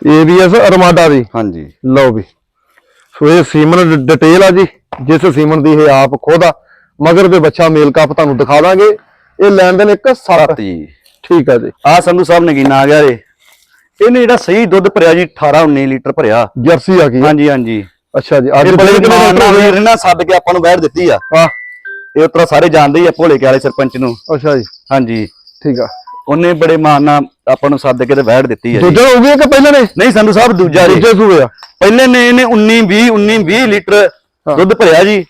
ਏਬੀਐਸ ਅਰਮਾਡਾ ਦੀ? ਹਾਂਜੀ। ਲਓ ਵੀ। ਸੋ ਇਹ ਸੀਮਨ ਡਿਟੇਲ ਆ ਜੀ ਜਿਸ ਸੀਮਨ ਦੀ ਇਹ ਆਪ ਖੁਦ ਆ। ਮਗਰ ਦੇ ਬੱਚਾ ਮੇਲ ਕੱਪ ਤੁਹਾਨੂੰ ਦਿਖਾ ਦਾਂਗੇ। ਇਹ ਲੈਣ ਦੇਣ ਇੱਕ ਸੱਤ। ਸੱਤ ਜੀ। ਠੀਕ ਆ ਜੀ। ਆ ਸੰਧੂ ਸਾਹਿਬ ਨਗੀਨਾ ਆ ਗਿਆ ਰੇ। ਇਹਨੇ ਜਿਹੜਾ ਸਹੀ ਦੁੱਧ ਭਰਿਆ ਜੀ 18 19 ਲੀਟਰ ਭਰਿਆ। ਜਰਸੀ ਆ ਗਈ। ਹਾਂਜੀ ਹਾਂਜੀ। ਅੱਛਾ ਜੀ ਅੱਜ ਬੜੇ ਕਿੰਨੇ ਨਾਲ ਹੋਏ ਵੀਰ ਨਾ ਸੱਦ ਕੇ ਆਪਾਂ ਨੂੰ ਬੈਠ ਦਿੱਤੀ ਆ। ਆ ਇਹ ਉਤਰਾ ਸਾਰੇ ਜਾਣਦੇ ਹੀ ਆ ਭੋਲੇ ਕੇ ਵਾਲੇ ਸਰਪੰਚ ਨੂੰ। ਅੱਛਾ ਜੀ। ਹਾਂਜੀ। ਠੀਕ ਆ। ਉਹਨੇ ਬੜੇ ਮਾਨ ਨਾਲ ਆਪਾਂ ਨੂੰ ਸੱਦ ਕੇ ਤੇ ਬੈਠ ਦਿੱਤੀ ਜੀ। ਦੂਜਾ ਹੋ ਗਿਆ ਕਿ ਪਹਿਲਾਂ ਨੇ? ਨਹੀਂ ਸੰਧੂ ਸਾਹਿਬ ਦੂਜਾ ਜੀ। ਦੂਜੇ ਸੂਏ ਆ ਪਹਿਲੇ ਨੇ ਇਹਨੇ 19 20 19 20 ਲੀਟਰ ਹਾਂ। ਦੁੱਧ ਭਰਿਆ ਜੀ।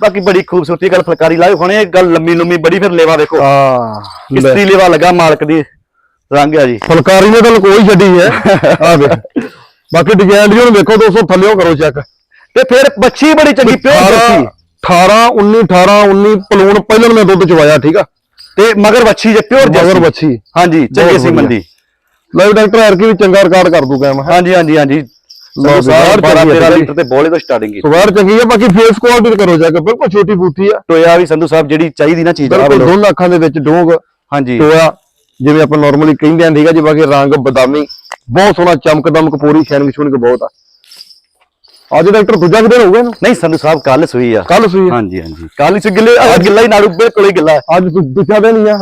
ਬਾਕੀ ਬੜੀ ਖੂਬਸੂਰਤੀ ਗੱਲ ਫਲਕਾਰੀ ਲਾਏ ਹੋਣੇ ਇਹ ਗੱਲ ਲੰਮੀ ਲੰਮੀ ਬੜੀ ਫਿਰ ਲੇਵਾ ਵੇਖੋ ਆ ਲੈ। ਕਿਸਤੀ ਲੇਵਾ ਲੱਗਾ ਮਾਲਕ ਦੀ ਰੰਗ ਆ ਜੀ। ਫੁਲਕਾਰੀ ਨੇ ਤਾਂ ਕੋਈ ਛੱਡੀ ਹੈ। ਆ ਵੇਖ। ਬਾਕੀ ਡਿਜ਼ਾਈਨ ਹੁਣ ਵੇਖੋ ਦੋਸਤੋ ਥੱਲਿਓ ਕਰੋ ਚੈੱਕ ਤੇ ਫਿਰ ਬੱਚੀ ਬੜੀ ਚੰਗੀ ਪਿਓਰ 18 ਬੱਚੀ 18 19 18 19 ਪਲੂਣ ਪਹਿਲਾਂ ਮੈਂ ਦੁੱਧ ਚਵਾਇਆ ਠੀਕ ਆ। ਤੇ ਮਗਰ ਬੱਚੀ ਜੇ ਪਿਓਰ ਮਗਰ ਬੱਚੀ ਹਾਂਜੀ ਚੰਗੀ ਬਹੁਤ ਸੀ ਮੰਦੀ ਲੈ ਡਾਕਟਰ ਐਰ ਕੀ ਵੀ ਚੰਗਾ ਰਿਕਾਰਡ ਕਰ ਦੂਗਾ ਮੈਂ ਹਾਂਜੀ ਹਾਂਜੀ ਹਾਂਜੀ। ਲਓ ਲਓ ਜੀ, ਬਾਹਰ 12 ਚੰਗੀ ਆ 13 ਜੀ। ਲੀਟਰ ਤੇ ਬੋਲੇ ਤੋਂ ਸਟਾਰਟਿੰਗ ਕੀਤੀ ਸਵਾਰ ਚੰਗੀ ਆ ਬਾਕੀ ਫੇਸ ਕੁਆਲਿਟੀ ਤੇ ਕਰੋ ਜਾ ਕੇ ਬਿਲਕੁਲ ਛੋਟੀ ਬੂਥੀ ਆ। ਟੋਇਆ ਵੀ ਸੰਧੂ ਸਾਹਿਬ ਜਿਹੜੀ ਚਾਹੀਦੀ ਨਾ ਚੀਜ਼ ਆ ਬਿਲਕੁਲ ਵੇਲੋ ਦੋਨਾਂ ਅੱਖਾਂ ਦੇ ਵਿੱਚ ਡੋਂਗ। ਹਾਂਜੀ। ਟੋਇਆ ਜਿਵੇਂ ਆਪਾਂ ਨਾਰਮਲੀ ਕਹਿੰਦੇ ਆਂ ਠੀਕ ਆ ਜੀ ਬਾਕੀ ਰੰਗ ਬਦਾਮੀ ਬਹੁਤ ਸੋਹਣਾ ਚਮਕ ਦਮਕ ਪੂਰੀ ਸ਼ੈਨਿੰਗ ਸ਼ੂਨਿੰਗ ਬਹੁਤ ਆ। ਅੱਜ ਡਾਕਟਰ ਦੂਜਾ ਕਿ ਦਿਨ ਹੋਊਗਾ ਇਹਨੂੰ? ਨਹੀਂ ਸੰਧੂ ਸਾਹਿਬ ਕੱਲ ਸੂਈ ਆ। ਕੱਲ ਸੂਈ ਆ। ਹਾਂਜੀ ਹਾਂਜੀ। ਕੱਲ ਹੀ ਸੀ ਗਿੱਲੇ ਅੱਜ ਗਿੱਲਾ ਹੀ ਨਾੜੂ ਬਿਲਕੁਲ ਹੀ ਗਿੱਲਾ। ਅੱਜ ਦੂ- ਦੂਜਾ ਦਿਨ ਹੀ ਆ।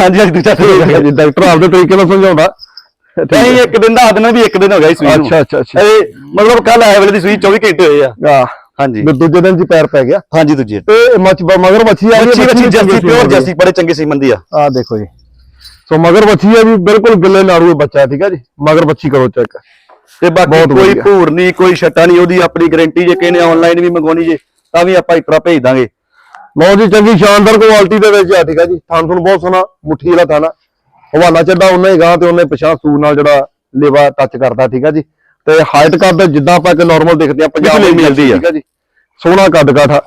ਹਾਂਜੀ ਅੱਜ ਦੂਜਾ ਜੀ ਡਾਕਟਰ ਆਪਦੇ ਤਰੀਕੇ ਨਾਲ ਸਮਝਾਉਂਦਾ। ਨਹੀਂ ਇੱਕ ਦਿਨ ਦਾ ਦੇਣਾ ਵੀ ਇੱਕ ਦਿਨ ਹੋ ਗਿਆ ਸੂਈ ਅੱਛਾ ਅੱਛਾ ਅੱਛਾ। ਇਹ ਮਤਲਬ ਕੱਲ ਆਏ ਵੇਲੇ ਦੀ ਸੂਈ 24 ਘੰਟੇ ਹੋਏ ਆ। ਆ ਹਾਂਜੀ। ਵੀ ਦੂਜੇ ਦਿਨ ਜੀ ਪੈਰ ਪੈ ਗਿਆ। ਹਾਂਜੀ ਦੂਜੇ ਤੇ ਮੱਛ ਮਗਰ ਮੱਛੀ ਆ ਬੱਚੀ ਬੱਚੀ ਜਰਸੀ ਪਿਓਰ ਜਰਸੀ ਬੜੇ ਚੰਗੇ ਸੀ ਮੰਦੀ ਆ। ਆ ਦੇਖੋ ਜੀ। ਸੋ ਮਗਰ ਬੱਚੀ ਆ ਵੀ ਬਿਲਕੁਲ ਗਿੱਲੇ ਨਾੜੂ ਬੱਚਾ ਠੀਕ ਆ ਜੀ? ਮਗਰ ਬੱਚੀ ਕਰੋ ਚੈੱਕ। ਤੇ ਬਾਕੀ ਬਹੁਤ ਕੋਈ ਵਧੀਆ। ਭੂਰ ਨਹੀਂ ਕੋਈ ਛੱਟਾ ਨਹੀਂ ਉਹਦੀ ਆਪਣੀ ਗਾਰੰਟੀ ਜੇ ਕਿਨੇ ਆਨਲਾਈਨ ਵੀ ਮੰਗਵਾਉਣੀ ਜੇ ਤਾਂ ਵੀ ਆਪਾਂ ਇਤਰਾ ਭੇਜ ਦਾਂਗੇ। ਲਓ ਜੀ ਚੰਗੀ ਸ਼ਾਨਦਾਰ ਕੁਆਲਿਟੀ ਦੇ ਵਿੱਚ ਆ ਠੀਕ ਆ ਜੀ। ਥਾਂ ਤੁਹਾਨੂੰ ਬਹੁਤ ਸੋਹਣਾ ਮੁੱਠੀ ਵਾਲਾ ਥਾਣਾ ਹਵਾਲਾ ਚੱਡਾ ਉਹਨੇ ਹੀ ਗਾਂ ਤੇ ਉਹਨੇ ਪਿਛਾਂ ਸੂਰ ਨਾਲ ਜਿਹੜਾ ਲੇਵਾ ਟੱਚ ਕਰਦਾ ਠੀਕ ਆ ਜੀ। ਤੇ ਹਾਈਟ ਕੱਦ ਜਿੱਦਾਂ ਆਪਾਂ ਇੱਕ ਨਾਰਮਲ ਦੇਖਦੇ ਆ ਪੰਜਾਬ ਵਿੱਚ ਮਿਲਦੀ ਆ। ਠੀਕ ਆ ਜੀ। ਸੋਹਣਾ ਕੱਦ ਕਾਠਾ।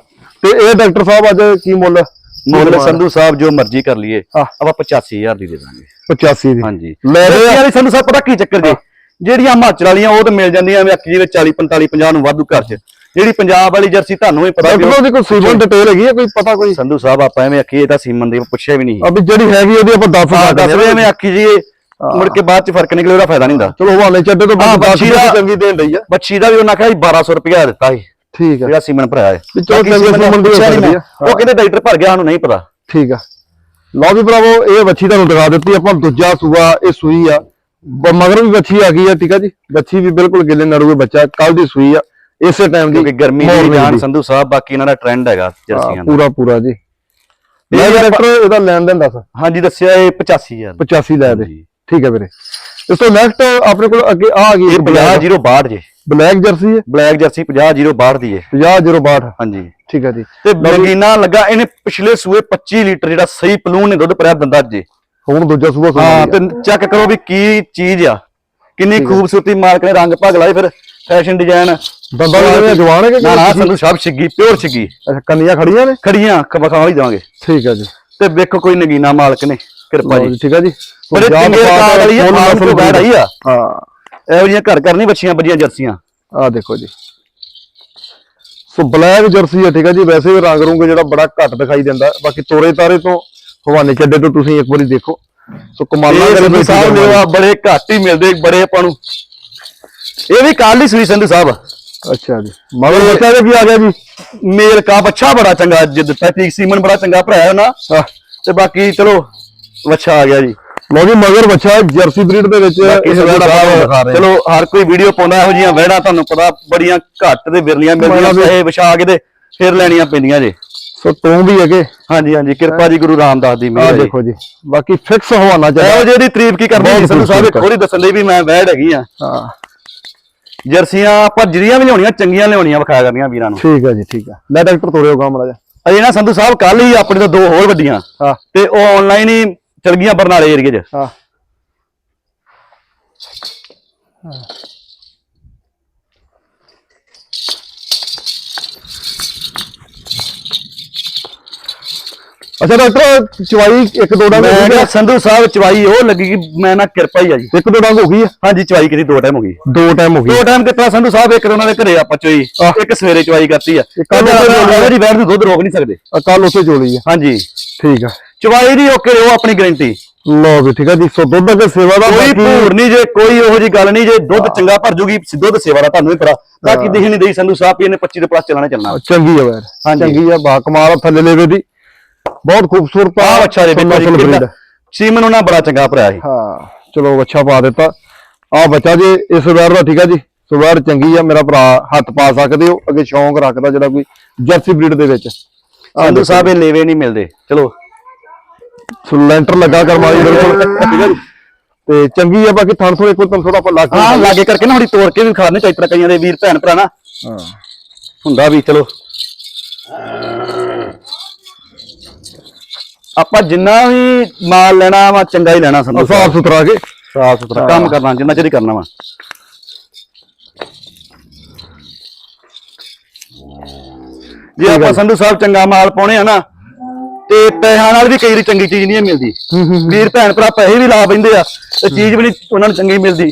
ਤੇ ਇਹ ਡਾਕਟਰ ਸਾਹਿਬ ਅੱਜ ਕੀ ਮੁੱਲ? ਮੁੱਲ ਸੰਧੂ ਸਾਹਿਬ ਜੋ ਮਰਜ਼ੀ ਕਰ ਲਈਏ ਹਾਂ। ਆਪਾਂ 85000 ਦੀ ਦੇ ਦਾਂਗੇ। 85 ਦੀ। ਹਾਂਜੀ। ਲੈ ਰਹੇ ਆ। ਵਾਲੀ ਸੰਧੂ ਸਾਹਿਬ ਪਤਾ ਕੀ ਚੱਕਰ ਜੇ? ਜਿਹੜੀਆਂ ਹਿਮਾਚਲ ਵਾਲੀਆਂ ਉਹ ਤਾਂ ਮਿਲ ਜਾਂਦੀਆਂ ਐਵੇਂ ਅੱਖੀ ਵਿੱਚ 40 45 50 ਨੂੰ ਵਾਧੂ ਘਰ 'ਚ। ਜਿਹੜੀ ਪੰਜਾਬ ਵਾਲੀ ਜਰਸੀ ਤੁਹਾਨੂੰ ਵੀ ਪਤਾ ਡਾਕਟਰ ਦੀ ਕੋਈ ਸੀਮਨ ਡਿਟੇਲ ਹੈਗੀ ਹੈ ਕੋਈ ਪਤਾ ਕੋਈ? ਸੰਧੂ ਸਾਹਿਬ ਆਪਾਂ ਐਵੇਂ ਅੱਖੀ ਇਹ ਤਾਂ ਸੀਮਨ ਦੀ ਪੁੱਛਿਆ ਵੀ ਨਹੀਂ ਅਭੀ ਜਿਹੜੀ ਹੈਗੀ ਉਹਦੀ ਆਪਾਂ ਦੱਸ ਸਕਦੇ ਦੱਸ ਹਾਂ। ਰਹੇ ਐਵੇਂ ਅੱਖੀ ਜੀ ਮੁੜ ਕੇ ਬਾਅਦ 'ਚ ਫ਼ਰਕ ਨਿਕਲੇ ਉਹਦਾ ਫਾਇਦਾ ਨਹੀਂ ਹੁੰਦਾ। ਚਲੋ ਹਵਾਲੇ ਚੱਡੇ ਤੋਂ ਬਾਅਦ ਬੱਚੀ ਬੱਚੀ ਦਾ- ਚੰਗੀ ਦੇਣ ਲਈ ਆ। ਬੱਚੀ ਦਾ ਵੀ ਉਹਨਾਂ ਕਿਹਾ 1200 ਰੁਪਇਆ ਦਿੱਤਾ ਸੀ। ਠੀਕ ਆ। ਜਿਹੜਾ ਸੀਮਨ ਭਰਾਇਆ ਹੈ ਵੀ ਚਲੋ ਚੰਗੇ ਸੀਮਨ ਦੀ। ਉਹ ਕਹਿੰਦੇ ਡਾਕਟਰ ਭਰ ਗਿਆ ਸਾਨੂੰ ਨਹੀਂ ਪਤਾ। ਠੀਕ ਆ। ਲਓ ਵੀ ਭਰਾਵੋ ਇਹ ਵੱਛੀ ਤੁਹਾਨੂੰ ਦਿਖਾ ਦਿੱਤੀ ਆਪਾਂ ਦੂਜਾ ਸੂਆ ਇਹ ਸੂਈ ਆ। ਮਗਰ ਵੀ ਵੱਛੀ ਆ ਗਈ ਆ ਠੀਕ ਆ ਜੀ। ਵੱਛੀ ਵੀ ਬਿਲਕੁਲ ਗਿੱਲੇ ਨੜੂਏ ਬੱਚਾ ਕੱਲ ਦੀ ਸੂਈ ਆ। ਇਸੇ ਟਾਈਮ ਦੀ ਕਿਉਂਕਿ ਗਰਮੀ ਦੀ ਜਾਨ। ਸੰਧੂ ਸਾਹਿਬ ਬਾਕੀ ਇਹਨਾਂ ਦਾ ਟ੍ਰੈਂਡ ਹੈਗਾ ਜਰਸੀਆਂ ਦਾ। ਪੂਰਾ ਪੂਰਾ ਜੀ। ਇਹ ਡਾਕਟਰ ਇਹਦਾ ਲੈਣ ਦੇਣ ਦੱਸ। ਹਾਂਜੀ ਦੱਸਿਆ ਇਹ 85000 85 ਲੈ ਦੇ। ਠੀਕ ਹੈ ਵੀਰੇ। ਇਸ ਤੋਂ ਨੈਕਸਟ ਆਪਣੇ ਕੋਲ ਅੱਗੇ ਆ ਗਈ ਇਹ 50062 ਜੇ। ਬਲੈਕ ਜਰਸੀ ਹੈ। ਬਲੈਕ ਜਰਸੀ 50062 ਦੀ ਹੈ। 50062 ਹਾਂਜੀ। ਠੀਕ ਹੈ ਜੀ। ਤੇ ਨਗੀਨਾ ਲੱਗਾ ਇਹਨੇ ਪਿਛਲੇ ਸੂਏ 25 ਲੀਟਰ ਜਿਹੜਾ ਸਹੀ ਪਲੂਨ ਨੇ ਦੁੱਧ ਭਰਿਆ ਦੰਦਾਂ ਜੇ। ਹੁਣ ਦੂਜਾ ਸੂਆ ਸੁਣਾ ਹਾਂ ਤੇ ਚੈੱਕ ਕਰੋ ਵੀ ਕੀ ਚੀਜ਼ ਆ। ਕਿੰਨੀ ਖੂਬਸੂਰਤੀ ਮਾਲਕ ਨੇ ਰੰਗ ਭਗ ਲਾਏ ਫਿਰ ਫੈਸ਼ਨ ਡਿਜ਼ਾਈਨ ਦੰਦਾਂ ਦੇ ਜਿਹੜੇ ਜਵਾਨ ਹੈ ਕਿ ਨਾ ਨਾ ਸੰਧੂ ਸਾਹਿਬ ਛਿੱਗੀ ਪਿਓਰ ਛਿੱਗੀ ਅੱਛਾ ਕੰਨੀਆਂ ਖੜੀਆਂ ਨੇ? ਖੜੀਆਂ ਖਬਖਾ ਹੀ ਦੇਵਾਂਗੇ। ਠੀਕ ਹੈ ਜੀ। ਤੇ ਵੇਖੋ ਕੋਈ ਨਗੀਨਾ ਮਾਲਕ ਨੇ ਕਿਰਪਾ ਲਓ ਜੀ। ਜੀ ਠੀਕ ਹੈ ਜੀ। ਬੜੇ ਪੰਜਾਬ ਚੰਗੇ ਪਾ ਰਿਕਾਰਡ ਵਾਲੀ ਆ ਫੁੱਲ ਤੋਂ ਬੈਠ ਆਈ ਆ। ਹਾਂ। ਇਹੋ ਜਿਹੀਆਂ ਘਰ ਘਰ ਨਹੀਂ ਬੱਚੀਆਂ ਵਧੀਆ ਜਰਸੀਆਂ। ਆ ਦੇਖੋ ਜੀ। ਸੋ ਬਲੈਕ ਜਰਸੀ ਹੈ ਠੀਕ ਹੈ ਜੀ। ਵੈਸੇ ਵੀ ਰੰਗ ਰੂੰਗ ਜਿਹੜਾ ਬੜਾ ਘੱਟ ਦਿਖਾਈ ਦਿੰਦਾ। ਬਾਕੀ ਤੋਰੇ ਤਾਰੇ ਤੋਂ ਹਵਾਨੇ ਚੱਡੇ ਤੋਂ ਤੁਸੀਂ ਇੱਕ ਵਾਰੀ ਦੇਖੋ। ਸੋ ਕਮਾਲਾਂ ਇਹ ਬੈਠੀ ਸਾਹਿਬ ਨੇ ਬੜੇ ਘੱਟ ਹੀ ਮਿਲਦੇ ਬੜੇ ਆਪਾਂ ਨੂੰ। ਇਹ ਵੀ ਕੱਲ ਸੂਈ ਸੰਧੂ ਸਾਹਿਬ ਅੱਛਾ ਜੀ। ਮਗਰ ਬੱਚਾ ਦੇ ਕੀ ਆ ਗਿਆ ਜੀ। ਮੇਲ ਕਾ ਬੱਚਾ ਬੜਾ ਚੰਗਾ ਜਿੱਦ ਦਿੱਤਾ ਠੀਕ ਸੀਮਨ ਬੜਾ ਚੰਗਾ ਭਰਾਇਆ ਨਾ। ਤੇ ਬਾਕੀ ਚਲੋ ਬੱਚਾ ਆ ਗਿਆ ਜੀ। ਲਓ ਜੀ ਮਗਰ ਬੱਚਾ ਜਰਸੀ ਬਰੀਡ ਦੇ ਵਿੱਚ ਇਹ। ਚਲੋ ਹਰ ਕੋਈ ਵੀਡੀਓ ਪਾਉਂਦਾ ਇਹੋ ਜੀਆਂ ਵਹਿੜਾਂ ਤੁਹਾਨੂੰ ਪਤਾ ਬੜੀਆਂ ਘੱਟ ਤੇ ਵਿਰਲੀਆਂ ਮਿਲਦੀਆਂ ਵੀ- ਪੈਸੇ ਵਿਛਾ ਕੇ ਤੇ ਫਿਰ ਲੈਣੀਆਂ ਪੈਂਦੀਆਂ ਜੀ। ਸੋ ਤੂੰ ਵੀ ਹੈਗੇ? ਹਾਂਜੀ ਹਾਂਜੀ ਕਿਰਪਾ ਜੀ ਗੁਰੂ ਰਾਮਦਾਸ ਦੀ ਆ ਮਿਹਰ ਹੈ ਜੀ। ਦੇਖੋ ਜੀ ਬਾਕੀ ਫਿਕਸ ਹਵਾਨਾ ਇਹੋ ਚੱਲਦਾ ਜਿਹੀ ਤਾਰੀਫ ਕੀ ਕਰਨੀ ਸੰਧੂ ਸਾਹਿਬ ਥੋੜੀ ਦੱਸਣ ਲਈ ਵੀ ਮੈਂ ਵਹਿੜ ਹੈਗੀ ਆ। ਹਾਂ। ਜਰਸੀਆਂ ਆਪਾਂ ਜਿਹੜੀਆਂ ਵੀ ਲਿਆਉਣੀਆਂ ਚੰਗੀਆਂ ਲਿਆਉਣੀਆਂ ਵਿਖਾਇਆ ਕਰਨੀਆਂ ਵੀਰਾਂ ਨੂੰ। ਠੀਕ ਹੈ ਜੀ ਠੀਕ ਹੈ ਲੈ ਡਾਕਟਰ ਤੋਰਿਓ ਗਾ ਮੜਾ ਜਾ ਅਜੇ ਨਾ ਸੰਧੂ ਸਾਹਿਬ ਕੱਲ ਹੀ ਆਪਣੇ ਤੋਂ ਦੋ ਹੋਰ ਵੱਡੀਆਂ। ਹਾਂ। ਤੇ ਉਹ ਆਨਲਾਈਨ ਹੀ ਚਲ ਗਈਆਂ ਬਰਨਾਲੇ ਏਰੀਏ 'ਚ। ਹਾਂ। ਅੱਛਾ ਡਾਕਟਰ ਚਵਾਈ ਇੱਕ ਦੋ ਡੰਗ ਮੈਂ ਹੋ ਕਿਹਾ ਗਈ ਸੰਧੂ ਸਾਹਿਬ ਚਵਾਈ ਉਹ ਲੱਗੀ ਕਿ ਮੈਂ ਨਾ ਕਿਰਪਾ ਹੀ ਆ ਜੀ। ਇੱਕ ਦੋ ਡੰਗ ਹੋ ਗਈ ਹੈ ਹਾਂਜੀ ਚਵਾਈ ਕੀਤੀ ਦੋ ਟਾਈਮ ਹੋ ਗਈ। ਦੋ ਟਾਈਮ ਹੋ ਗਈ। ਦੋ ਟਾਈਮ ਕਿਤਾ ਸੰਧੂ ਸਾਹਿਬ ਇੱਕ ਉਹਨਾਂ ਦੇ ਘਰੇ ਆਪਾਂ ਚੋਈ। ਇੱਕ ਸਵੇਰੇ ਚਵਾਈ ਕਰਤੀ ਆ। ਆ। ਇਹੋ ਜੀ ਬੈਠ ਨੂੰ ਦੁੱਧ ਰੋਕ ਨਹੀਂ ਸਕਦੇ। ਕੱਲ ਉੱਥੇ ਚੋਲੀ ਹੈ ਹਾਂਜੀ। ਠੀਕ ਆ। ਚਵਾਈ ਦੀ ਓਕੇ ਉਹ ਆਪਣੀ ਗਾਰੰਟੀ ਲਓ ਵੀ ਠੀਕ ਆ ਜੀ ਸੋ ਦੁੱਧ ਅੱਗੇ ਸੇਵਾ ਦਾ ਕੋਈ ਭੂਰ ਨਹੀਂ ਜੇ ਕੋਈ ਉਹੋ ਜੀ ਗੱਲ ਨਹੀਂ ਜੇ ਦੁੱਧ ਚੰਗਾ ਭਰ ਜੂਗੀ ਦੁੱਧ ਸੇਵਾ ਦਾ ਤੁਹਾਨੂੰ ਵੀ ਪਤਾ ਬਾਕੀ ਦਿਖ ਨਹੀਂ ਦੇਈ ਸੰਧੂ ਸਾਹਿਬ ਇਹਨੇ 25 ਦੇ ਪਲੱਸ ਚੱਲਣਾ। ਚੱਲਣਾ ਚੰਗੀ ਆ ਵੈਰ ਹਾਂਜੀ। ਚੰਗੀ ਆ ਬਾ ਕਮਾਲ ਆ ਥੱਲੇ ਲੈਵੇ ਦੀ। ਬਹੁਤ ਖੂਬਸੂਰਤ ਆ। ਅੱਛਾ ਜੇ। ਕਿੱਦਾਂ- ਸੀਮਨ ਉਹਨਾਂ ਬੜਾ ਚੰਗਾ ਭਰਿਆ ਸੀ। ਹਾਂ ਚਲੋ ਅੱਛਾ ਪਾ ਦਿੱਤਾ। ਆ ਬੱਚਾ ਜੇ ਇਸ ਵਾਰ ਦਾ ਠੀਕ ਆ ਜੀ। ਸੋ ਵਾਰ ਚੰਗੀ ਆ ਮੇਰਾ ਭਰਾ ਹੱਥ ਪਾ ਸਕਦੇ ਹੋ। ਅੱਗੇ ਸ਼ੌਂਕ ਰੱਖਦਾ ਜਿਹੜਾ ਕੋਈ ਜਰਸੀ ਬਰੀਡ ਦੇ ਵਿੱਚ। ਸੰਧੂ ਸਾਹਿਬ ਇਹ ਲੇਵੇ ਨਹੀਂ ਮਿਲਦੇ। ਚਲੋ। ਲੈਂਟਰ ਲੱਗਾ ਕਰਮਾਲੀ ਬਿਲਕੁਲ। ਠੀਕ ਤੇ ਚੰਗੀ ਆ ਬਾਕੀ ਥਣ ਥੋੜੇ ਕੋਈ ਥੋੜਾ ਆਪਾਂ ਲੱਗ ਹਾਂ ਲਾਗੇ ਕਰਕੇ ਨਾ ਥੋੜੀ ਤੋੜ ਕੇ ਵੀ ਖਾਣੇ ਚਾਹੀਦਾ ਕਈਆਂ ਦੇ ਵੀਰ ਭੈਣ ਭਰਾ ਨਾ। ਹਾਂ। ਹੁੰਦਾ ਵੀ ਚਲੋ। ਆਪਾਂ ਜਿੰਨਾ ਵੀ ਮਾਲ ਲੈਣਾ ਵਾ ਚੰਗਾ ਹੀ ਲੈਣਾ ਸੰਧੂ ਸਾਫ਼ ਸੁਥਰਾ ਕੇ। ਸਾਫ਼ ਸੁਥਰਾ। ਕੰਮ ਕਰਨਾ ਜਿੰਨਾ ਚਿਰ ਹੀ ਕਰਨਾ ਵਾ। ਜੇ ਆਪਾਂ ਸੰਧੂ ਸਾਹਿਬ ਚੰਗਾ ਮਾਲ ਪਾਉਣੇ ਆ ਨਾ ਤੇ ਪੈਸਿਆਂ ਨਾਲ ਵੀ ਕਈ ਵਾਰੀ ਚੰਗੀ ਚੀਜ਼ ਨਹੀਂ ਮਿਲਦੀ। ਵੀਰ ਭੈਣ ਭਰਾ ਪੈਸੇ ਵੀ ਲਾ ਪੈਂਦੇ ਆ ਤੇ ਚੀਜ਼ ਵੀ ਨਹੀਂ ਉਹਨਾਂ ਨੂੰ ਚੰਗੀ ਮਿਲਦੀ।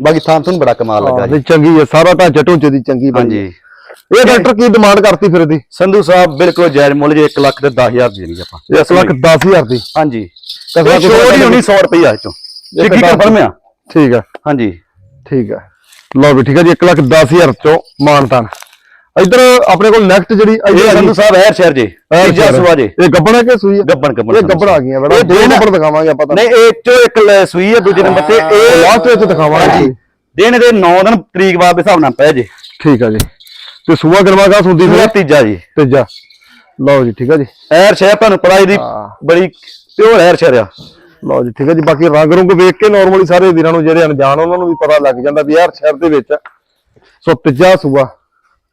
ਬਾਕੀ ਥਾਂ ਤੁਹਾਨੂੰ ਬੜਾ ਕਮਾਲ ਲੱਗਾ ਜੀ। ਚੰਗੀ ਆ ਸਾਰਾ ਢਾਂਚਾ ਢੂੰਚੇ ਦੀ ਚੰਗੀ ਬਣੀ ਹਾਂਜੀ। ਇਹ ਡਾਕਟਰ ਕੀ ਡਿਮਾਂਡ ਕਰਤੀ ਫਿਰ ਇਹਦੀ? ਸੰਧੂ ਸਾਹਿਬ ਬਿਲਕੁਲ ਜਾਇਜ਼ ਮੁੱਲ ਜੇ 1 ਲੱਖ ਤੇ 10000 ਦੀ ਦੇਣੀ ਆਪਾਂ। 1 ਲੱਖ 10000 ਦੀ? ਹਾਂਜੀ। ਇਹ ਕੁਸਾ ਛੋੜ ਹੀ ਹੋਣੀ 100 ਰੁਪਏ ਚੋਂ। ਇੱਕ ਸਿੱਕੀ ਦਸ- ਕਨਫਰਮ ਆ ਠੀਕ ਆ। ਹਾਂਜੀ। ਠੀਕ ਆ। ਲਓ ਵੀ ਠੀਕ ਆ ਜੀ 1 ਲੱਖ 10000 ਚੋਂ ਮਾਨਤਾਨ ਇੱਧਰ ਆਪਣੇ ਕੋਲ ਨੈਕਸਟ ਜਿਹੜੀ ਇਹ ਆ ਸੰਧੂ ਸਾਹਿਬ ਐਰ ਸ਼ਹਿਰ ਜੇ। ਇਹ ਤੀਜਾ। ਸੁਆ ਜੇ। ਇਹ ਗੱਬਣ ਹੈ ਕਿ ਸੂਈ ਹੈ ਗੱਬਣ ਗੱਬਣ ਇਹ ਗੱਬਣ ਆ ਗਈਆਂ ਬੜਾ ਇਹ ਦੋ ਗੱਬਣ ਦਿਖਾਵਾਂਗੇ ਆਪਾਂ ਤਾਂ ਨਹੀਂ ਇਹ ਚੋਂ ਇੱਕ ਲੈ ਸੂਈ ਹੈ ਦੂਜੇ ਨੰਬਰ ਤੇ ਇਹ ਲਾਸਟ ਵਿੱਚ ਦਿਖਾਵਾਂਗੇ। ਹਾਂਜੀ। ਦਿਨ ਦੇ 9 ਦਿਨ ਤਰੀਕ ਬਾਅਦ ਦੇ ਹਿਸਾਬ ਨਾਲ ਪੈ ਜੇ। ਠੀਕ ਆ ਜੀ। ਤੇ ਸੂਆ ਗਰਮਾ ਕਾ ਹੁੰਦੀ ਇਹ ਫਿਰ ਤੀਜਾ ਜੀ। ਤੀਜਾ। ਲਓ ਜੀ ਠੀਕ ਆ ਜੀ। ਐਰ ਸ਼ਹਿਰ ਤੁਹਾਨੂੰ ਪਤਾ ਇਹਦੀ ਹਾਂ। ਬੜੀ ਪਿਓਰ ਐਰ ਸ਼ਹਿਰ ਆ। ਲਓ ਜੀ ਠੀਕ ਆ ਜੀ ਬਾਕੀ ਰੰਗ ਰੁੰਗ ਵੇਖ ਕੇ ਨਾਰਮਲੀ ਸਾਰੇ ਵੀਰਾਂ ਨੂੰ ਜਿਹੜੇ ਅਣਜਾਣ ਉਹਨਾਂ ਨੂੰ ਵੀ ਪਤਾ ਲੱਗ ਜਾਂਦਾ ਵੀ ਯਾਰ ਸ਼ਹਿਰ ਦੇ ਵਿੱਚ ਸੋ ਤੀਜਾ ਸੂਆ।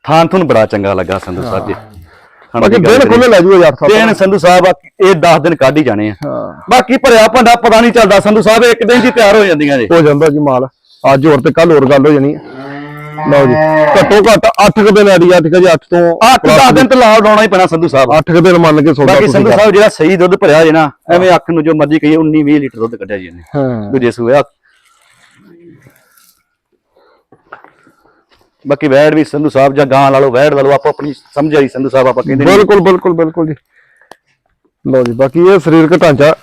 ਥਾਂ ਤੁਹਾਨੂੰ ਬੜਾ ਚੰਗਾ ਲੱਗਾ ਸੰਧੂ ਸਾਹਿਬ ਜੀ। ਖਾਣ ਬਾਕੀ ਦਿਨ। ਖੁੱਲੇ ਲੈ ਜੂਗਾ ਯਾਰ ਸਾਹਿਬ। ਦਿਨ ਸੰਧੂ ਸਾਹਿਬ ਆ, ਇਹ 10 ਦਿਨ ਕੱਢ ਹੀ ਜਾਣੇ ਆ। ਹਾਂ। ਬਾਕੀ ਭਰਿਆ ਭਾਂਡਾ ਪਤਾ ਨਹੀਂ ਚੱਲਦਾ ਸੰਧੂ ਸਾਹਿਬ ਇੱਕ ਦਿਨ ਹੀ ਤਿਆਰ ਹੋ ਜਾਂਦੀਆਂ ਜੀ। ਹੋ ਜਾਂਦਾ ਜੀ ਮਾਲ। ਅੱਜ ਹੋਰ ਤੇ ਕੱਲ ਹੋਰ ਗੱਲ ਹੋ ਜਾਣੀ ਹੈ ਲਓ ਜੀ। ਘੱਟੋ ਘੱਟ 8 ਕੁ ਦਿਨ ਆੜੀ ਆ ਠੀਕ ਹੈ ਜੀ 8 ਤੋਂ 8 10 ਦਿਨ ਤੇ ਲਾਉ ਲਾਉਣਾ ਹੀ ਪੈਣਾ ਸੰਧੂ ਸਾਹਿਬ। 8 ਕੁ ਦਿਨ ਮੰਨ ਕੇ ਸੌਦਾ ਬਾਕੀ ਸੰਧੂ ਸਾਹਿਬ ਜਿਹੜਾ ਸਹੀ ਦੁੱਧ ਭਰਿਆ ਜੇ ਨਾ ਐਵੇਂ ਅੱਖ ਨੂੰ ਜੋ ਮਰਜ਼ੀ ਕਹੀਏ 19 20 ਲੀਟਰ ਦੁੱਧ ਕੱਢਿਆ ਜੀ ਇਹਨੇ। ਹਾਂ। ਦੂਜੇ ਸੂਏ ਬਾਕੀ ਵੈੜ ਵੀ ਸੰਧੂ ਸਾਹਿਬ ਜਾਂ ਗਾਂ ਲਾ ਲਓ ਵੈੜ ਲਾ ਲਓ ਆਪੋ ਆਪਣੀ ਸਮਝ ਆਈ ਸੰਧੂ ਸਾਹਿਬ ਆਪਾਂ ਕਹਿੰਦੇ ਨੇ ਬਿਲਕੁਲ ਬਿਲਕੁਲ ਬਿਲਕੁਲ ਜੀ। ਲਓ ਜੀ ਬਾਕੀ ਇਹ ਸਰੀਰਕ ਢਾਂਚਾ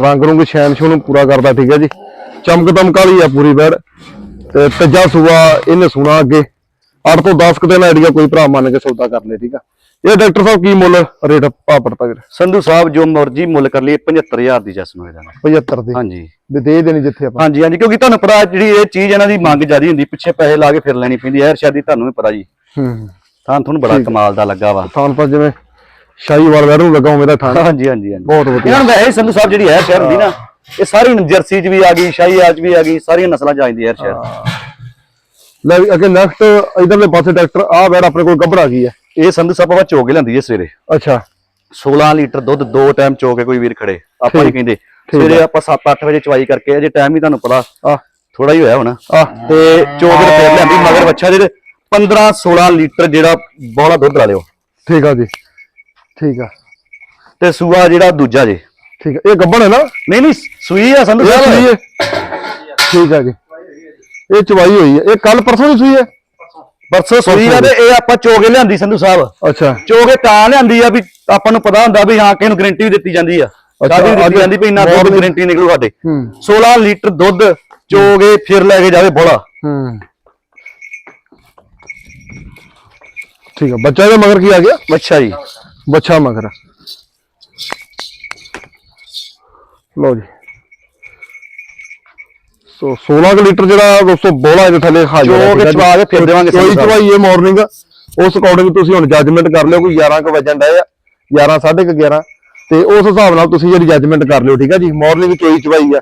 ਰੰਗ ਰੁੰਗ ਸ਼ੈਨ ਸ਼ੂਨ ਪੂਰਾ ਕਰਦਾ ਠੀਕ ਹੈ ਜੀ। ਚਮਕ ਦਮਕ ਵਾਲੀ ਆ ਪੂਰੀ ਬੈੜ ਤੇ ਤੀਜਾ ਸੂਆ ਇਹਨੇ ਸੁਣਾ ਅੱਗੇ। 8 ਤੋਂ 10 ਕੁ ਦਿਨ ਆਈਡੀਆ ਕੋਈ ਭਰਾ ਮੰਨ ਕੇ ਸੌਦਾ ਕਰ ਲੇ ਠੀਕ ਆ। ਇਹ ਡਾਕਟਰ ਸਾਹਿਬ ਕੀ ਮੁੱਲ ਰੇਟ ਪਾ ਪੜਤਾ ਵੀਰ? ਸੰਧੂ ਸਾਹਿਬ ਜੋ ਮਰਜ਼ੀ ਮੁੱਲ ਕਰ ਲਈ 75000 ਦੀ ਜਸ ਨੂੰ ਜਾਣਾ 75 ਦੇ? ਹਾਂਜੀ। ਵੀ ਦੇ ਦੇਣੀ ਜਿੱਥੇ ਆਪਾਂ। ਹਾਂਜੀ ਹਾਂਜੀ ਕਿਉਂਕਿ ਤੁਹਾਨੂੰ ਪਤਾ ਜਿਹੜੀ ਇਹ ਚੀਜ਼ ਇਹਨਾਂ ਦੀ ਮੰਗ ਜ਼ਿਆਦੀ ਹੁੰਦੀ ਪਿੱਛੇ ਪੈਸੇ ਲਾ ਕੇ ਫਿਰ ਲੈਣੀ ਪੈਂਦੀ ਹੈ ਸ਼ਾਦੀ ਤੁਹਾਨੂੰ ਵੀ ਪਤਾ ਜੀ। ਹੂੰ। ਥਾਂ ਤੁਹਾਨੂੰ ਬੜਾ ਕਮਾਲ ਦਾ ਲੱਗਾ ਵਾ। ਥਾਨ ਪਰ ਜਿਵੇਂ ਸ਼ਾਹੀਵਾਲ ਵੈਰ ਨੂੰ ਲੱਗਾ ਦਾ ਥਾਨ ਹਾਂਜੀ ਹਾਂਜੀ ਹਾਂਜੀ। ਬਹੁਤ ਵਧੀਆ। ਇਹਨਾਂ ਨੂੰ ਵੈਸੇ ਸੰਧੂ ਸਾਹਿਬ ਜਿਹੜੀ ਹੈ ਸ਼ਹਿਰ ਹੁੰਦੀ ਨਾ ਇਹ ਸਾਰੀ ਜਰਸੀ ਚ ਵੀ ਆ ਗਈ ਸ਼ਾਹੀਆਲ ਚ ਵੀ ਆ ਗਈ ਸਾਰੀਆਂ ਨਸਲਾਂ ਚ ਆ ਜਾਂਦੀ ਹੈ ਸ਼ਹਿਰ ਲੈ ਵੀ ਅੱਗੇ ਨੈਕਸਟ ਇਧਰਲੇ ਪਾਸੇ ਡਾਕਟਰ ਆ ਵੈੜ ਆਪਣੇ ਕੋਲ ਗੱਭੜ ਆ ਗਈ ਹੈ? ਇਹ ਸੰਧੂ ਸਾਹਿਬ ਆਪਾਂ ਚੋ ਕੇ ਲੈਂਦੀ ਹੈ ਸਵੇਰੇ। ਅੱਛਾ। 16 ਲੀਟਰ ਦੁੱਧ ਦੋ ਟਾਈਮ ਚੋ ਕੇ ਕੋਈ ਵੀਰ ਖੜੇ ਆਪਾਂ ਨਹੀਂ ਕਹਿੰਦੇ। ਸਵੇਰੇ ਆਪਾਂ 7-8 ਵਜੇ ਚਵਾਈ ਕਰਕੇ ਅਜੇ ਟਾਈਮ ਵੀ ਤੁਹਾਨੂੰ ਪਤਾ ਆ। ਥੋੜਾ ਹੀ ਹੋਇਆ ਹੁਣ। ਆ। ਤੇ ਚੋ ਕੇ ਫੇਰ ਲੈਂਦੀ ਮਗਰ ਬੱਚਾ ਜਿਹੜੇ 15-16 ਲੀਟਰ ਜਿਹੜਾ ਬੋਲਾ ਦੁੱਧ ਲਾ ਲਿਓ। ਠੀਕ ਆ ਜੀ। ਠੀਕ ਆ। ਤੇ ਸੂਆ ਜਿਹੜਾ ਦੂਜਾ ਜੇ। ਠੀਕ ਆ ਇਹ ਗੱਭਣ ਹੈ ਨਾ? ਨਹੀਂ ਨਹੀਂ ਸੂਈ ਆ ਸੰਧੂ ਇਹ ਸੂਈ ਹੈ। ਠੀਕ ਆ ਜੀ। ਇਹ ਚਵਾਈ ਹੋਈ ਹੈ। ਇਹ ਕੱਲ ਪਰਸੋਂ ਦੀ ਸੂਈ ਹੈ? ਪਰਸੋਂ ਸੂਈ ਆ ਤੇ ਇਹ ਆਪਾਂ ਚੋ ਕੇ ਲਿਆਂਦੀ ਸੰਧੂ ਸਾਹਿਬ। ਅੱਛਾ। ਚੋ ਕੇ ਤਾਂ ਲਿਆਂਦੀ ਆ ਵੀ ਆਪਾਂ ਨੂੰ ਪਤਾ ਹੁੰਦਾ ਵੀ ਹਾਂ ਕਿਸੇ ਨੂੰ ਗਾਰੰਟੀ ਵੀ ਦਿੱਤੀ ਜਾਂਦੀ ਆ। ਸਾਡੀ ਦਿੱਤੀ ਜਾਂਦੀ ਵੀ ਇੰਨਾ ਦੁੱਧ ਗਾਰੰਟੀ ਨਿਕਲੂ ਸਾਡੇ। ਹੂੰ। 16 ਲੀਟਰ ਦੁੱਧ ਚੋ ਕੇ ਫਿਰ ਲੈ ਕੇ ਜਾਵੇ ਬੋਲਾ। ਹੂੰ। ਠੀਕ ਆ ਬੱਚਾ ਇਹਦੇ ਮਗਰ ਕੀ ਆ ਗਿਆ? ਅੱਛਾ ਜੀ। ਬੱਚਾ ਮਗਰ। ਲਓ ਜੀ। ਸੋ 16 ਕੁ ਲੀਟਰ ਜਿਹੜਾ ਦੋਸਤੋ ਬੋਲਾ ਇਹਦੇ ਥੱਲੇ ਹਾਜ਼ਰ ਹੈ, ਜੀ। ਚਵਾ ਕੇ ਫਿਰ ਦੇਵਾਂਗੇ ਕੋਈ। ਚਵਾਈ ਇਹ ਮਾਰਨਿੰਗ ਉਸ ਅਕੋਰਡਿੰਗ ਤੁਸੀਂ ਹੁਣ ਜੱਜਮੈਂਟ ਕਰ ਲਿਓ ਕੋਈ 11 ਕੁ ਵਜਣ ਡਏ ਆ। 11 11:30 ਤੇ ਉਸ ਹਿਸਾਬ ਨਾਲ ਤੁਸੀਂ ਜਿਹੜੀ ਜੱਜਮੈਂਟ ਕਰ ਲਿਓ ਠੀਕ ਆ ਜੀ। ਮਾਰਨਿੰਗ ਚੋਈ ਚਵਾਈ ਆ।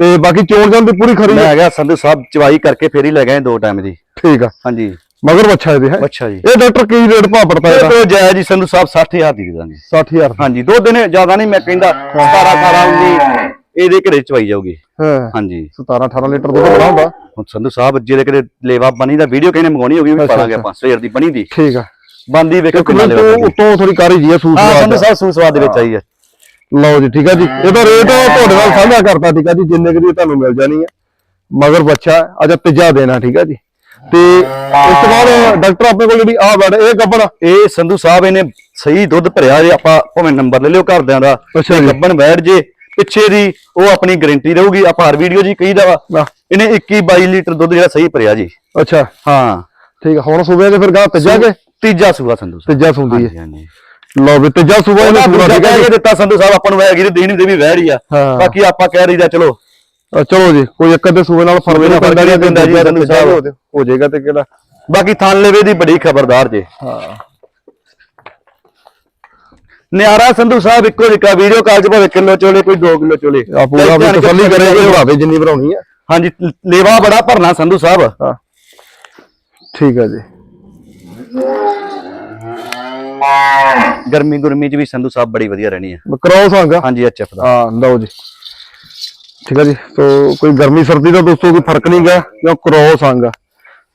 ਤੇ ਬਾਕੀ ਚੋਣ ਜਾਣ ਦੀ ਪੂਰੀ ਖਰੀ ਮੈਂ ਆ। ਹੈਗਾ ਸੰਧੂ ਸਾਹਿਬ ਚਵਾਈ ਕਰਕੇ ਫਿਰ ਹੀ ਲੈ ਗਏ ਦੋ ਟਾਈਮ ਦੀ ਠੀਕ ਆ। ਹਾਂਜੀ। ਮਗਰ ਬੱਚਾ ਇਹਦੇ ਹੈ? ਅੱਛਾ ਜੀ। ਇਹ ਡਾਕਟਰ ਕੀ ਰੇਟ ਭਾ ਪੜਤਾ ਇਹ ਇਹਦਾ? ਤੋਂ ਜਾਇਜ਼ ਜੀ ਸੰਧੂ ਸਾਹਿਬ 60000 ਦੀ ਦੇ ਦਾਂਗੇ। 60000 ਹਾਂਜੀ ਦੋ ਦਿਨ ਜ਼ਿਆਦਾ ਨਹੀਂ ਮੈਂ ਕਹਿੰਦਾ 17 18 19 ਇਹਦੇ ਘਰੇ ਚਵਾਈ ਜਾਊਗੀ। ਹਾਂ। ਹਾਂਜੀ। 17 18 ਲੀਟਰ ਦੁੱਧ ਬੜਾ ਹੁੰਦਾ। ਹੁਣ ਸੰਧੂ ਸਾਹਿਬ ਜਿਹਦੇ ਕਿਤੇ ਲੇਵਾ ਬਣੀ ਦਾ ਵੀਡੀਓ ਕਹਿੰਦੇ ਮੰਗਾਉਣੀ ਹੋਗੀ ਉਹ ਵੀ ਪਾਵਾਂਗੇ ਆਪਾਂ ਸਵੇਰ ਦੀ ਬਣੀ ਦੀ। ਠੀਕ ਆ। ਬੰਦੀ ਵੇਖੋ ਕਿੰਨਾ ਲੇਵਾ। ਉੱਤੋਂ ਥੋੜੀ ਕਾਰੀ ਜੀ ਆ ਸੂਸ ਹਾਂ ਸੰਧੂ ਸਾਹਿਬ ਸੂ ਸਵਾਦ ਦੇ ਵਿੱਚ ਆਈ ਹੈ ਲਓ ਜੀ ਠੀਕ ਆ ਜੀ। ਇਹਦਾ ਰੇਟ ਤੁਹਾਡੇ ਨਾਲ ਸਾਂਝਾ ਕਰਤਾ ਠੀਕ ਆ ਜੀ ਜਿੰਨੇ ਕੁ ਤੁਹਾਨੂੰ ਮਿਲ ਜਾਣੀ ਹੈ ਮਗਰ ਬੱਚਾ ਅਜਾ ਤੀਜਾ ਦੇਣਾ ਠੀਕ ਆ ਜੀ। ਤੇ ਉਸ ਤੋਂ ਬਾਅਦ ਡਾਕਟਰ ਆਪਣੇ ਕੋਲ ਜਿਹੜੀ ਆ ਬੜ ਇਹ ਗੱਬੜ ਇਹ ਸੰਧੂ ਸਾਹਿਬ ਇਹਨੇ ਸਹੀ ਦੁੱਧ ਭਰਿਆ ਜੇ ਆਪਾਂ ਭਾਵੇਂ ਨੰਬਰ ਲੈ ਲਿਓ ਘਰਦਿਆਂ ਦਾ। ਅੱਛਾ ਜੀ। ਗੱਬਣ ਬੈਠ ਜੇ ਪਿੱਛੇ ਦੀ ਉਹ ਆਪਣੀ ਗਾਰੰਟੀ ਰਹੂਗੀ। ਆਪਾਂ ਹਰ ਵੀਡੀਓ ਜੀ ਕਹੀਦਾ ਵਾ ਇਹਨੇ 21 22 ਲੀਟਰ ਦੁੱਧ ਜਿਹੜਾ ਸਹੀ ਭਰਿਆ ਜੀ। ਅੱਛਾ। ਹਾਂ। ਠੀਕ ਆ ਹੁਣ ਸੂਬੇ ਦੇ ਫਿਰ ਗਾ ਤੀਜਾ ਕੇ? ਤੀਜਾ ਸੂਆ ਸੰਧੂ ਸਾਹਿਬ। ਤੀਜਾ ਹਾਂਜੀ ਹੈ। ਹਾਂਜੀ। ਲਓ ਵੀ ਤੀਜਾ ਸੂਬਾ ਇਹਨੇ ਉਹਦਾ ਸੂਆ ਦੂਜਾ ਠੀਕ ਕਹਿ ਦਿੱਤਾ ਸੰਧੂ ਸਾਹਿਬ ਆਪਾਂ ਨੂੰ ਵੈਗੀ ਦੇਣੀ ਦੇ ਵੀ ਵਹਿ ਰਹੀ ਆ। ਹਾਂ। ਬਾਕੀ ਆਪਾਂ ਕਹਿ ਰਹੀਦਾ ਚਲੋ ਚਲੋ ਜੀ ਕੋਈ ਇੱਕ ਅੱਧੇ ਸੂਬੇ ਨਾਲ ਸੂਬੇ ਨਾਲ ਪੈਂਦਾ ਫ਼ਰਕ ਜੀ ਨਹੀਂ ਪੈਂਦਾ ਜੀ, ਸੰਧੂ ਸਾਹਿਬ। ਹੋ ਜਾਏ- ਹੋ ਜਾਏਗਾ ਤੇ ਕਿਹੜਾ? ਬਾਕੀ ਥਾਨ ਲੇਵੇ ਦੀ ਬੜੀ ਖਬਰਦਾਰ ਜੇ। ਹਾਂ। ਨਿਆਰਾ ਸੰਧੂ ਸਾਹਿਬ ਇੱਕੋ ਜਿਹਾ ਵੀਡੀਓ ਕਾਲ ਚ ਭਾਵੇਂ ਕਿਲੋ ਚੋਲੇ ਕੋਈ 2 ਕਿਲੋ ਚੋਲੇ। ਆ ਪੂਰਾ ਵੀ ਤਸੱਲੀ ਕਰੇਗੇ ਭਾਵੇਂ ਜਿੰਨੀ ਭਰਾਉਣੀ ਆ। ਹਾਂਜੀ ਲੇਵਾ ਬੜਾ ਭਰਨਾ ਸੰਧੂ ਸਾਹਿਬ। ਹਾਂ। ਠੀਕ ਆ ਜੀ। ਗਰਮੀ ਗੁਰਮੀ ਚ ਵੀ ਸੰਧੂ ਸਾਹਿਬ ਬੜੀ ਵਧੀਆ ਰਹਿਣੀ ਹੈ ਕਰਾਓ ਸੰਗ ਹਾਂਜੀ ਐਚਐਫ ਦਾ। ਹਾਂ ਲਓ ਜੀ। ਠੀਕ ਹੈ ਜੀ? ਸੋ ਕੋਈ ਗਰਮੀ ਸਰਦੀ ਦਾ ਦੋਸਤੋ ਕੋਈ ਫ਼ਰਕ ਨਹੀਂ ਗਾ ਕਿਉਂ ਕ੍ਰੋਸ ਆਂਗਾ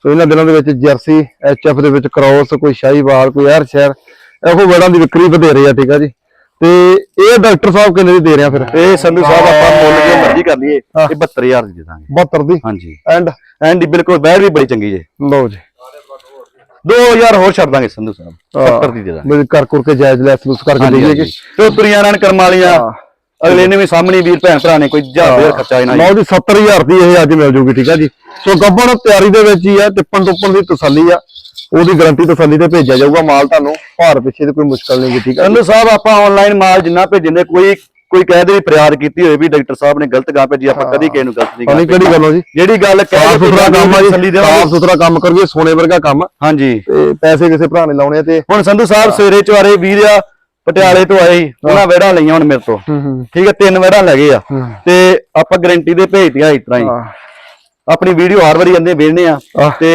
ਸੋ ਇਹਨਾਂ ਦਿਨਾਂ ਦੇ ਵਿੱਚ ਜਰਸੀ ਐਚਐਫ ਦੇ ਵਿੱਚ ਕ੍ਰੋਸ ਕੋਈ ਸ਼ਾਹੀਵਾਲ ਕੋਈ ਐਰ ਸ਼ਹਿਰ ਇਹੋ ਵੇੜਾਂ ਦੀ ਵਿਕਰੀ ਵਧੇਰੇ ਆ ਠੀਕ ਹੈ ਜੀ? ਤੇ ਇਹ ਡਾਕਟਰ ਸਾਹਿਬ ਕਿੰਨੇ ਦੀ ਦੇ ਰਿਹਾ ਫਿਰ? ਇਹ ਸੰਧੂ ਸਾਹਿਬ ਆਪਾਂ ਮੁੱਲ ਜੋ ਮਰਜ਼ੀ ਕਰ ਲਈਏ। ਇਹ 72000 ਦੀ ਦੇ ਦਾਂਗੇ। 72 ਦੀ? ਹਾਂਜੀ। ਐਂਡ? ਐਂਡ ਬਿਲਕੁਲ ਬੈਰ ਵੀ ਬੜੀ ਚੰਗੀ ਜੇ। ਲਓ ਜੀ। 2000 ਹੋਰ ਛੱਡ ਦਾਂਗੇ ਸੰਧੂ ਸਾਹਿਬ 70 ਦੀ ਦੇ ਦਾਂਗੇ। ਕਰ ਕਰ ਕੇ ਜਾਇਜ਼ ਲੈਸ ਲੂਸ ਕਰਕੇ ਹਾਂਜੀ, ਦੇਈਏ। ਤੇ ਤੁਰੀਆਂ ਰਨ ਕਰਮ ਵਾਲੀਆਂ। ਅਗਲੇ ਨੇ ਵੀ ਸਾਹਮਣੇ ਵੀਰ ਭੈਣ ਭਰਾ ਨੇ ਕੋਈ ਹਜ਼ਾਰ ਰੁਪਏ ਖਰਚਾ ਇਹਨਾਂ ਲਓ ਜੀ 70000 ਦੀ ਇਹ ਅੱਜ ਮਿਲ ਜੂਗੀ ਠੀਕ ਹੈ ਜੀ। ਸੋ ਗੱਬਣ ਤਿਆਰੀ ਦੇ ਵਿੱਚ ਹੀ ਆ ਟਿੱਪਣ ਟੁੱਪਣ ਦੀ ਤਸੱਲੀ ਆ। ਉਹਦੀ ਗਾਰੰਟੀ ਤਸੱਲੀ ਤੇ ਭੇਜਿਆ ਜਾਊਗਾ ਮਾਲ ਤੁਹਾਨੂੰ। ਭਾਰ ਪਿੱਛੇ ਤੇ ਕੋਈ ਮੁਸ਼ਕਲ ਨਹੀਂ ਠੀਕ ਹੈ ਸੰਧੂ ਸਾਹਿਬ ਆਪਾਂ ਆਨਲਾਈਨ ਮਾਲ ਜਿੰਨਾ ਭੇਜਦੇ ਕੋਈ ਕੋਈ ਕਹਿ ਦੇ ਵੀ ਫਰਿਆਦ ਕੀਤੀ ਹੋਏ ਵੀ ਡਾਕਟਰ ਸਾਹਿਬ ਨੇ ਗਲਤ ਗਾਂ ਭੇਜੀ ਆਪਾਂ ਕਦੀ ਕਿਸੇ ਨੂੰ ਗਲਤ ਨਹੀਂ ਪਾਣੀ ਕਿਹੜੀ ਗੱਲ ਹੋ ਜੀ। ਜਿਹੜੀ ਗੱਲ ਕਹਿ ਸੁਥਰਾ ਕੰਮ ਆ ਜੀ। ਸਾਫ਼ ਸੁਥਰਾ ਕੰਮ ਕਰੀਏ ਸੋਨੇ ਵਰਗਾ ਕੰਮ। ਆ। ਹਾਂਜੀ। ਤੇ ਪੈਸੇ ਕਿਸੇ ਭਰਾ ਨੇ ਲਾਉਣੇ ਆ ਤੇ ਹੁਣ ਸੰਧੂ ਸਾਹਿਬ ਸਵੇਰੇ ਚਵਾਰੇ ਵੀਰ ਆ ਪਟਿਆਲੇ ਤੋਂ ਆਏ ਸੀ ਉਹਨਾਂ ਵੇੜਾਂ ਲਈਆਂ ਹੁਣ ਮੇਰੇ ਤੋਂ। ਠੀਕ ਹੈ ਤਿੰਨ ਵੇੜਾਂ ਲੈ ਗਏ ਆ। ਤੇ ਆਪਾਂ ਗਾਰੰਟੀ ਦੇ ਭੇਜਤੀਆਂ ਇਸ ਤਰ੍ਹਾਂ ਹੀ। ਆਪਣੀ ਵੀਡੀਓ ਹਰ ਵਾਰੀ ਜਾਂਦੇ ਵੇਖਨੇ ਆ। ਤੇ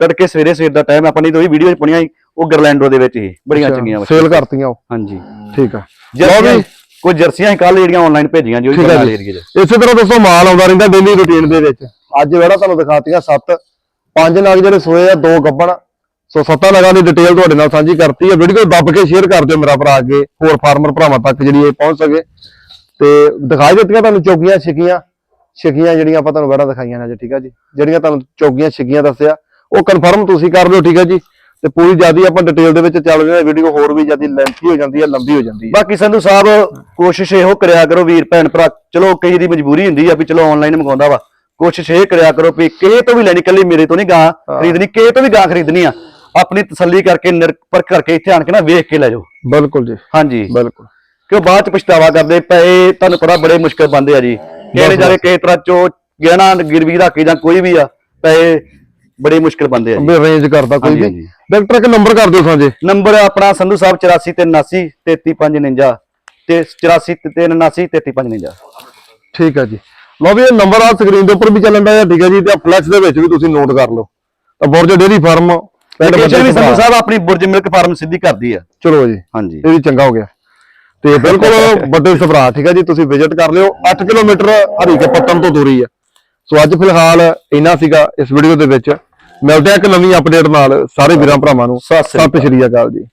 ਤੜਕੇ ਸਵੇਰੇ ਸਵੇਰ ਦਾ ਟਾਈਮ ਆਪਣੀ ਤੋਂ ਹੀ ਵੀਡੀਓ ਚ ਪਾਉਣੀਆਂ ਸੀ ਉਹ ਗਰਲੈਂਡੋ ਦੇ ਵਿੱਚ ਹੀ ਬੜੀਆਂ ਚੰਗੀਆਂ। ਸੇਲ ਕਰਤੀਆਂ ਉਹ। ਹਾਂਜੀ। ਠੀਕ ਆ। ਲਓ ਜਰਸੀਆਂ ਵੀ। ਕੋਈ ਜਰਸੀਆਂ ਕੱਲ ਜਿਹੜੀਆਂ ਆਨਲਾਈਨ ਭੇਜੀਆਂ ਜੀ ਉਹ ਠੀਕ ਹੈ ਨਾਲ ਜੀ। ਏਰੀਏ 'ਚ ਇਸੇ ਤਰ੍ਹਾਂ ਦੋਸਤੋ ਮਾਲ ਆਉਂਦਾ ਰਹਿੰਦਾ ਡੇਲੀ ਰੁਟੀਨ ਦੇ ਵਿੱਚ। ਅੱਜ ਜਿਹੜਾ ਤੁਹਾਨੂੰ ਦਿਖਾਤੀਆਂ ਸੱਤ ਪੰਜ ਨਗ ਜਿਹੜੇ ਸੋਏ ਆ ਦੋ ਗੱਬਣ। ਸੋ ਸੱਤਾਂ ਨਗਾਂ ਦੀ ਡਿਟੇਲ ਤੁਹਾਡੇ ਨਾਲ ਸਾਂਝੀ ਕਰਤੀ ਹੈ। ਵੀਡੀਓ ਦੱਬ ਕੇ ਸ਼ੇਅਰ ਕਰ ਦਿਓ ਮੇਰਾ ਭਰਾ ਅੱਗੇ ਹੋਰ ਫਾਰਮਰ ਭਰਾਵਾਂ ਤੱਕ ਜਿਹੜੀ ਇਹ ਪਹੁੰਚ ਸਕੇ। ਤੇ ਦਿਖਾਈ ਦਿੱਤੀਆਂ ਤੁਹਾਨੂੰ ਚੌਕੀਆਂ ਛਿਕੀਆਂ। ਛਿਕੀਆਂ ਜਿਹੜੀਆਂ ਆਪਾਂ ਤੁਹਾਨੂੰ ਵੜਾ ਦਿਖਾਈਆਂ ਨੇ ਅੱਜ ਠੀਕ ਆ ਜੀ? ਜਿਹੜੀਆਂ ਤੁਹਾਨੂੰ ਚੌਕੀਆਂ ਛਿਕੀਆਂ ਦੱਸਿਆ। ਉਹ ਕਨਫਰਮ ਤੁਸੀਂ ਕਰ ਲਿਓ ਠੀਕ ਹੈ ਜੀ? ਤੇ ਪੂਰੀ ਜਿਆਦੀ ਆਪਾਂ ਡਿਟੇਲ ਦੇ ਵਿੱਚ ਚੱਲ ਰਹੇ ਹਾਂ। ਵੀਡੀਓ ਹੋਰ ਵੀ ਜਿਆਦੀ ਲੈਂਥੀ ਹੋ ਜਾਂਦੀ ਹੈ ਲੰਬੀ ਹੋ ਜਾਂਦੀ ਹੈ। ਬਾਕੀ ਸੰਧੂ ਸਾਹਿਬ ਕੋਸ਼ਿਸ਼ ਇਹੋ ਕਰਿਆ ਕਰੋ ਵੀਰ ਭੈਣ ਭਰਾ। ਚਲੋ ਕਈ ਦੀ ਮਜਬੂਰੀ ਹੁੰਦੀ ਆ ਵੀ ਚਲੋ ਆਨਲਾਈਨ ਮੰਗਾਉਂਦਾ ਵਾ। ਕੋਸ਼ਿਸ਼ ਇਹ ਕਰਿਆ ਕਰੋ ਵੀ ਕਿਸੇ ਤੋਂ ਵੀ ਲੈਣੀ ਕੱਲੀ ਮੇਰੇ ਤੋਂ ਨਹੀਂ ਗਾਂ ਖਰੀਦਣੀ ਕਿਸੇ ਤੋਂ ਵੀ ਗਾਂ ਖਰੀਦਣੀ ਆ। ਆਪਣੀ ਤਸੱਲੀ ਕਰਕੇ ਨਿਰਪਰ ਕਰਕੇ ਇੱਥੇ ਆਣ ਕੇ ਨਾ ਵੇਖ ਕੇ ਲੈ ਜਾਓ। ਬਿਲਕੁਲ ਜੀ। ਹਾਂਜੀ। ਬਿਲਕੁਲ। ਕਿਉਂ ਬਾਅਦ ਚ ਪਛਤਾਵਾ ਕਰਦੇ ਪਏ ਤੁਹਾਨੂੰ ਪਤਾ ਬੜੇ ਮੁਸ਼ਕਲ ਬੰਦੇ ਆ ਜੀ। ਕਿਹੜੇ ਜਾਰੇ ਕਿਸੇ ਤਰ੍ਹਾਂ ਚੋ ਗਹਿਣਾ ਗਿਰਵੀ ਰੱਖ ਕੇ ਜਾਂ ਕੋਈ ਵੀ ਆ ਪਏ ਬੜੇ ਮੁਸ਼ਕਲ ਬੰਦੇ ਆ ਜੀ। ਅਰੇਂਜ ਕਰਦਾ ਕੋਈ ਵੀ। ਡਾਕਟਰ ਇੱਕ ਨੰਬਰ ਕਰ ਦਿਓ ਸਾਂਝੇ। ਨੰਬਰ ਆਪਣਾ ਸੰਧੂ ਸਾਹਿਬ 84 ਤੇ 79 33549 ਤੇ 84 ਤੇ 79 33549 ਠੀਕ ਹੈ ਜੀ। ਲਓ ਵੀ ਇਹ ਨੰਬਰ ਆ ਸਕਰੀਨ ਦੇ ਉੱਪਰ ਵੀ ਚੱਲਣ ਦਾ ਠੀਕ ਹੈ ਜੀ। ਤੇ ਫਲੈਕਸ ਦੇ ਵਿੱਚ ਵੀ ਤੁਸੀਂ ਨੋਟ ਕਰ ਲਓ। ਤਾਂ ਬੁਰਜ ਡੇਰੀ ਫਾਰਮ ਲੋਕੇਸ਼ਨ ਵੀ ਬੱਡੇ ਸੰਧੂ ਸਾਹਿਬ ਆਪਣੀ ਬੁਰਜ ਮਿਲਕ ਫਾਰਮ ਸਿੱਧੀ ਕਰਦੀ ਆ। ਚਲੋ ਜੀ। ਹਾਂਜੀ। ਇਹ ਵੀ ਚੰਗਾ ਹੋ ਗਿਆ। ਤੇ ਬਿਲਕੁਲ। ਵੱਡੇ ਸਭਰਾ ਠੀਕ ਹੈ ਜੀ ਤੁਸੀਂ ਵਿਜ਼ਿਟ ਕਰ ਲਿਓ। 8 ਕਿਲੋਮੀਟਰ ਹਰੀਕੇ ਪੱਤਨ ਤੋਂ ਦੂਰੀ ਹੈ ਸੋ ਅੱਜ ਫਿਲਹਾਲ ਇੰਨਾ ਸੀਗਾ ਇਸ ਵੀਡੀਓ ਦੇ ਵਿੱਚ। ਮਿਲਦੇ ਆ ਇੱਕ ਨਵੀਂ ਅਪਡੇਟ ਨਾਲ ਸਾਰੇ ਵੀਰਾਂ ਭਰਾਵਾਂ ਨੂੰ। ਸਤਿ ਸ਼੍ਰੀ ਅਕਾਲ ਜੀ।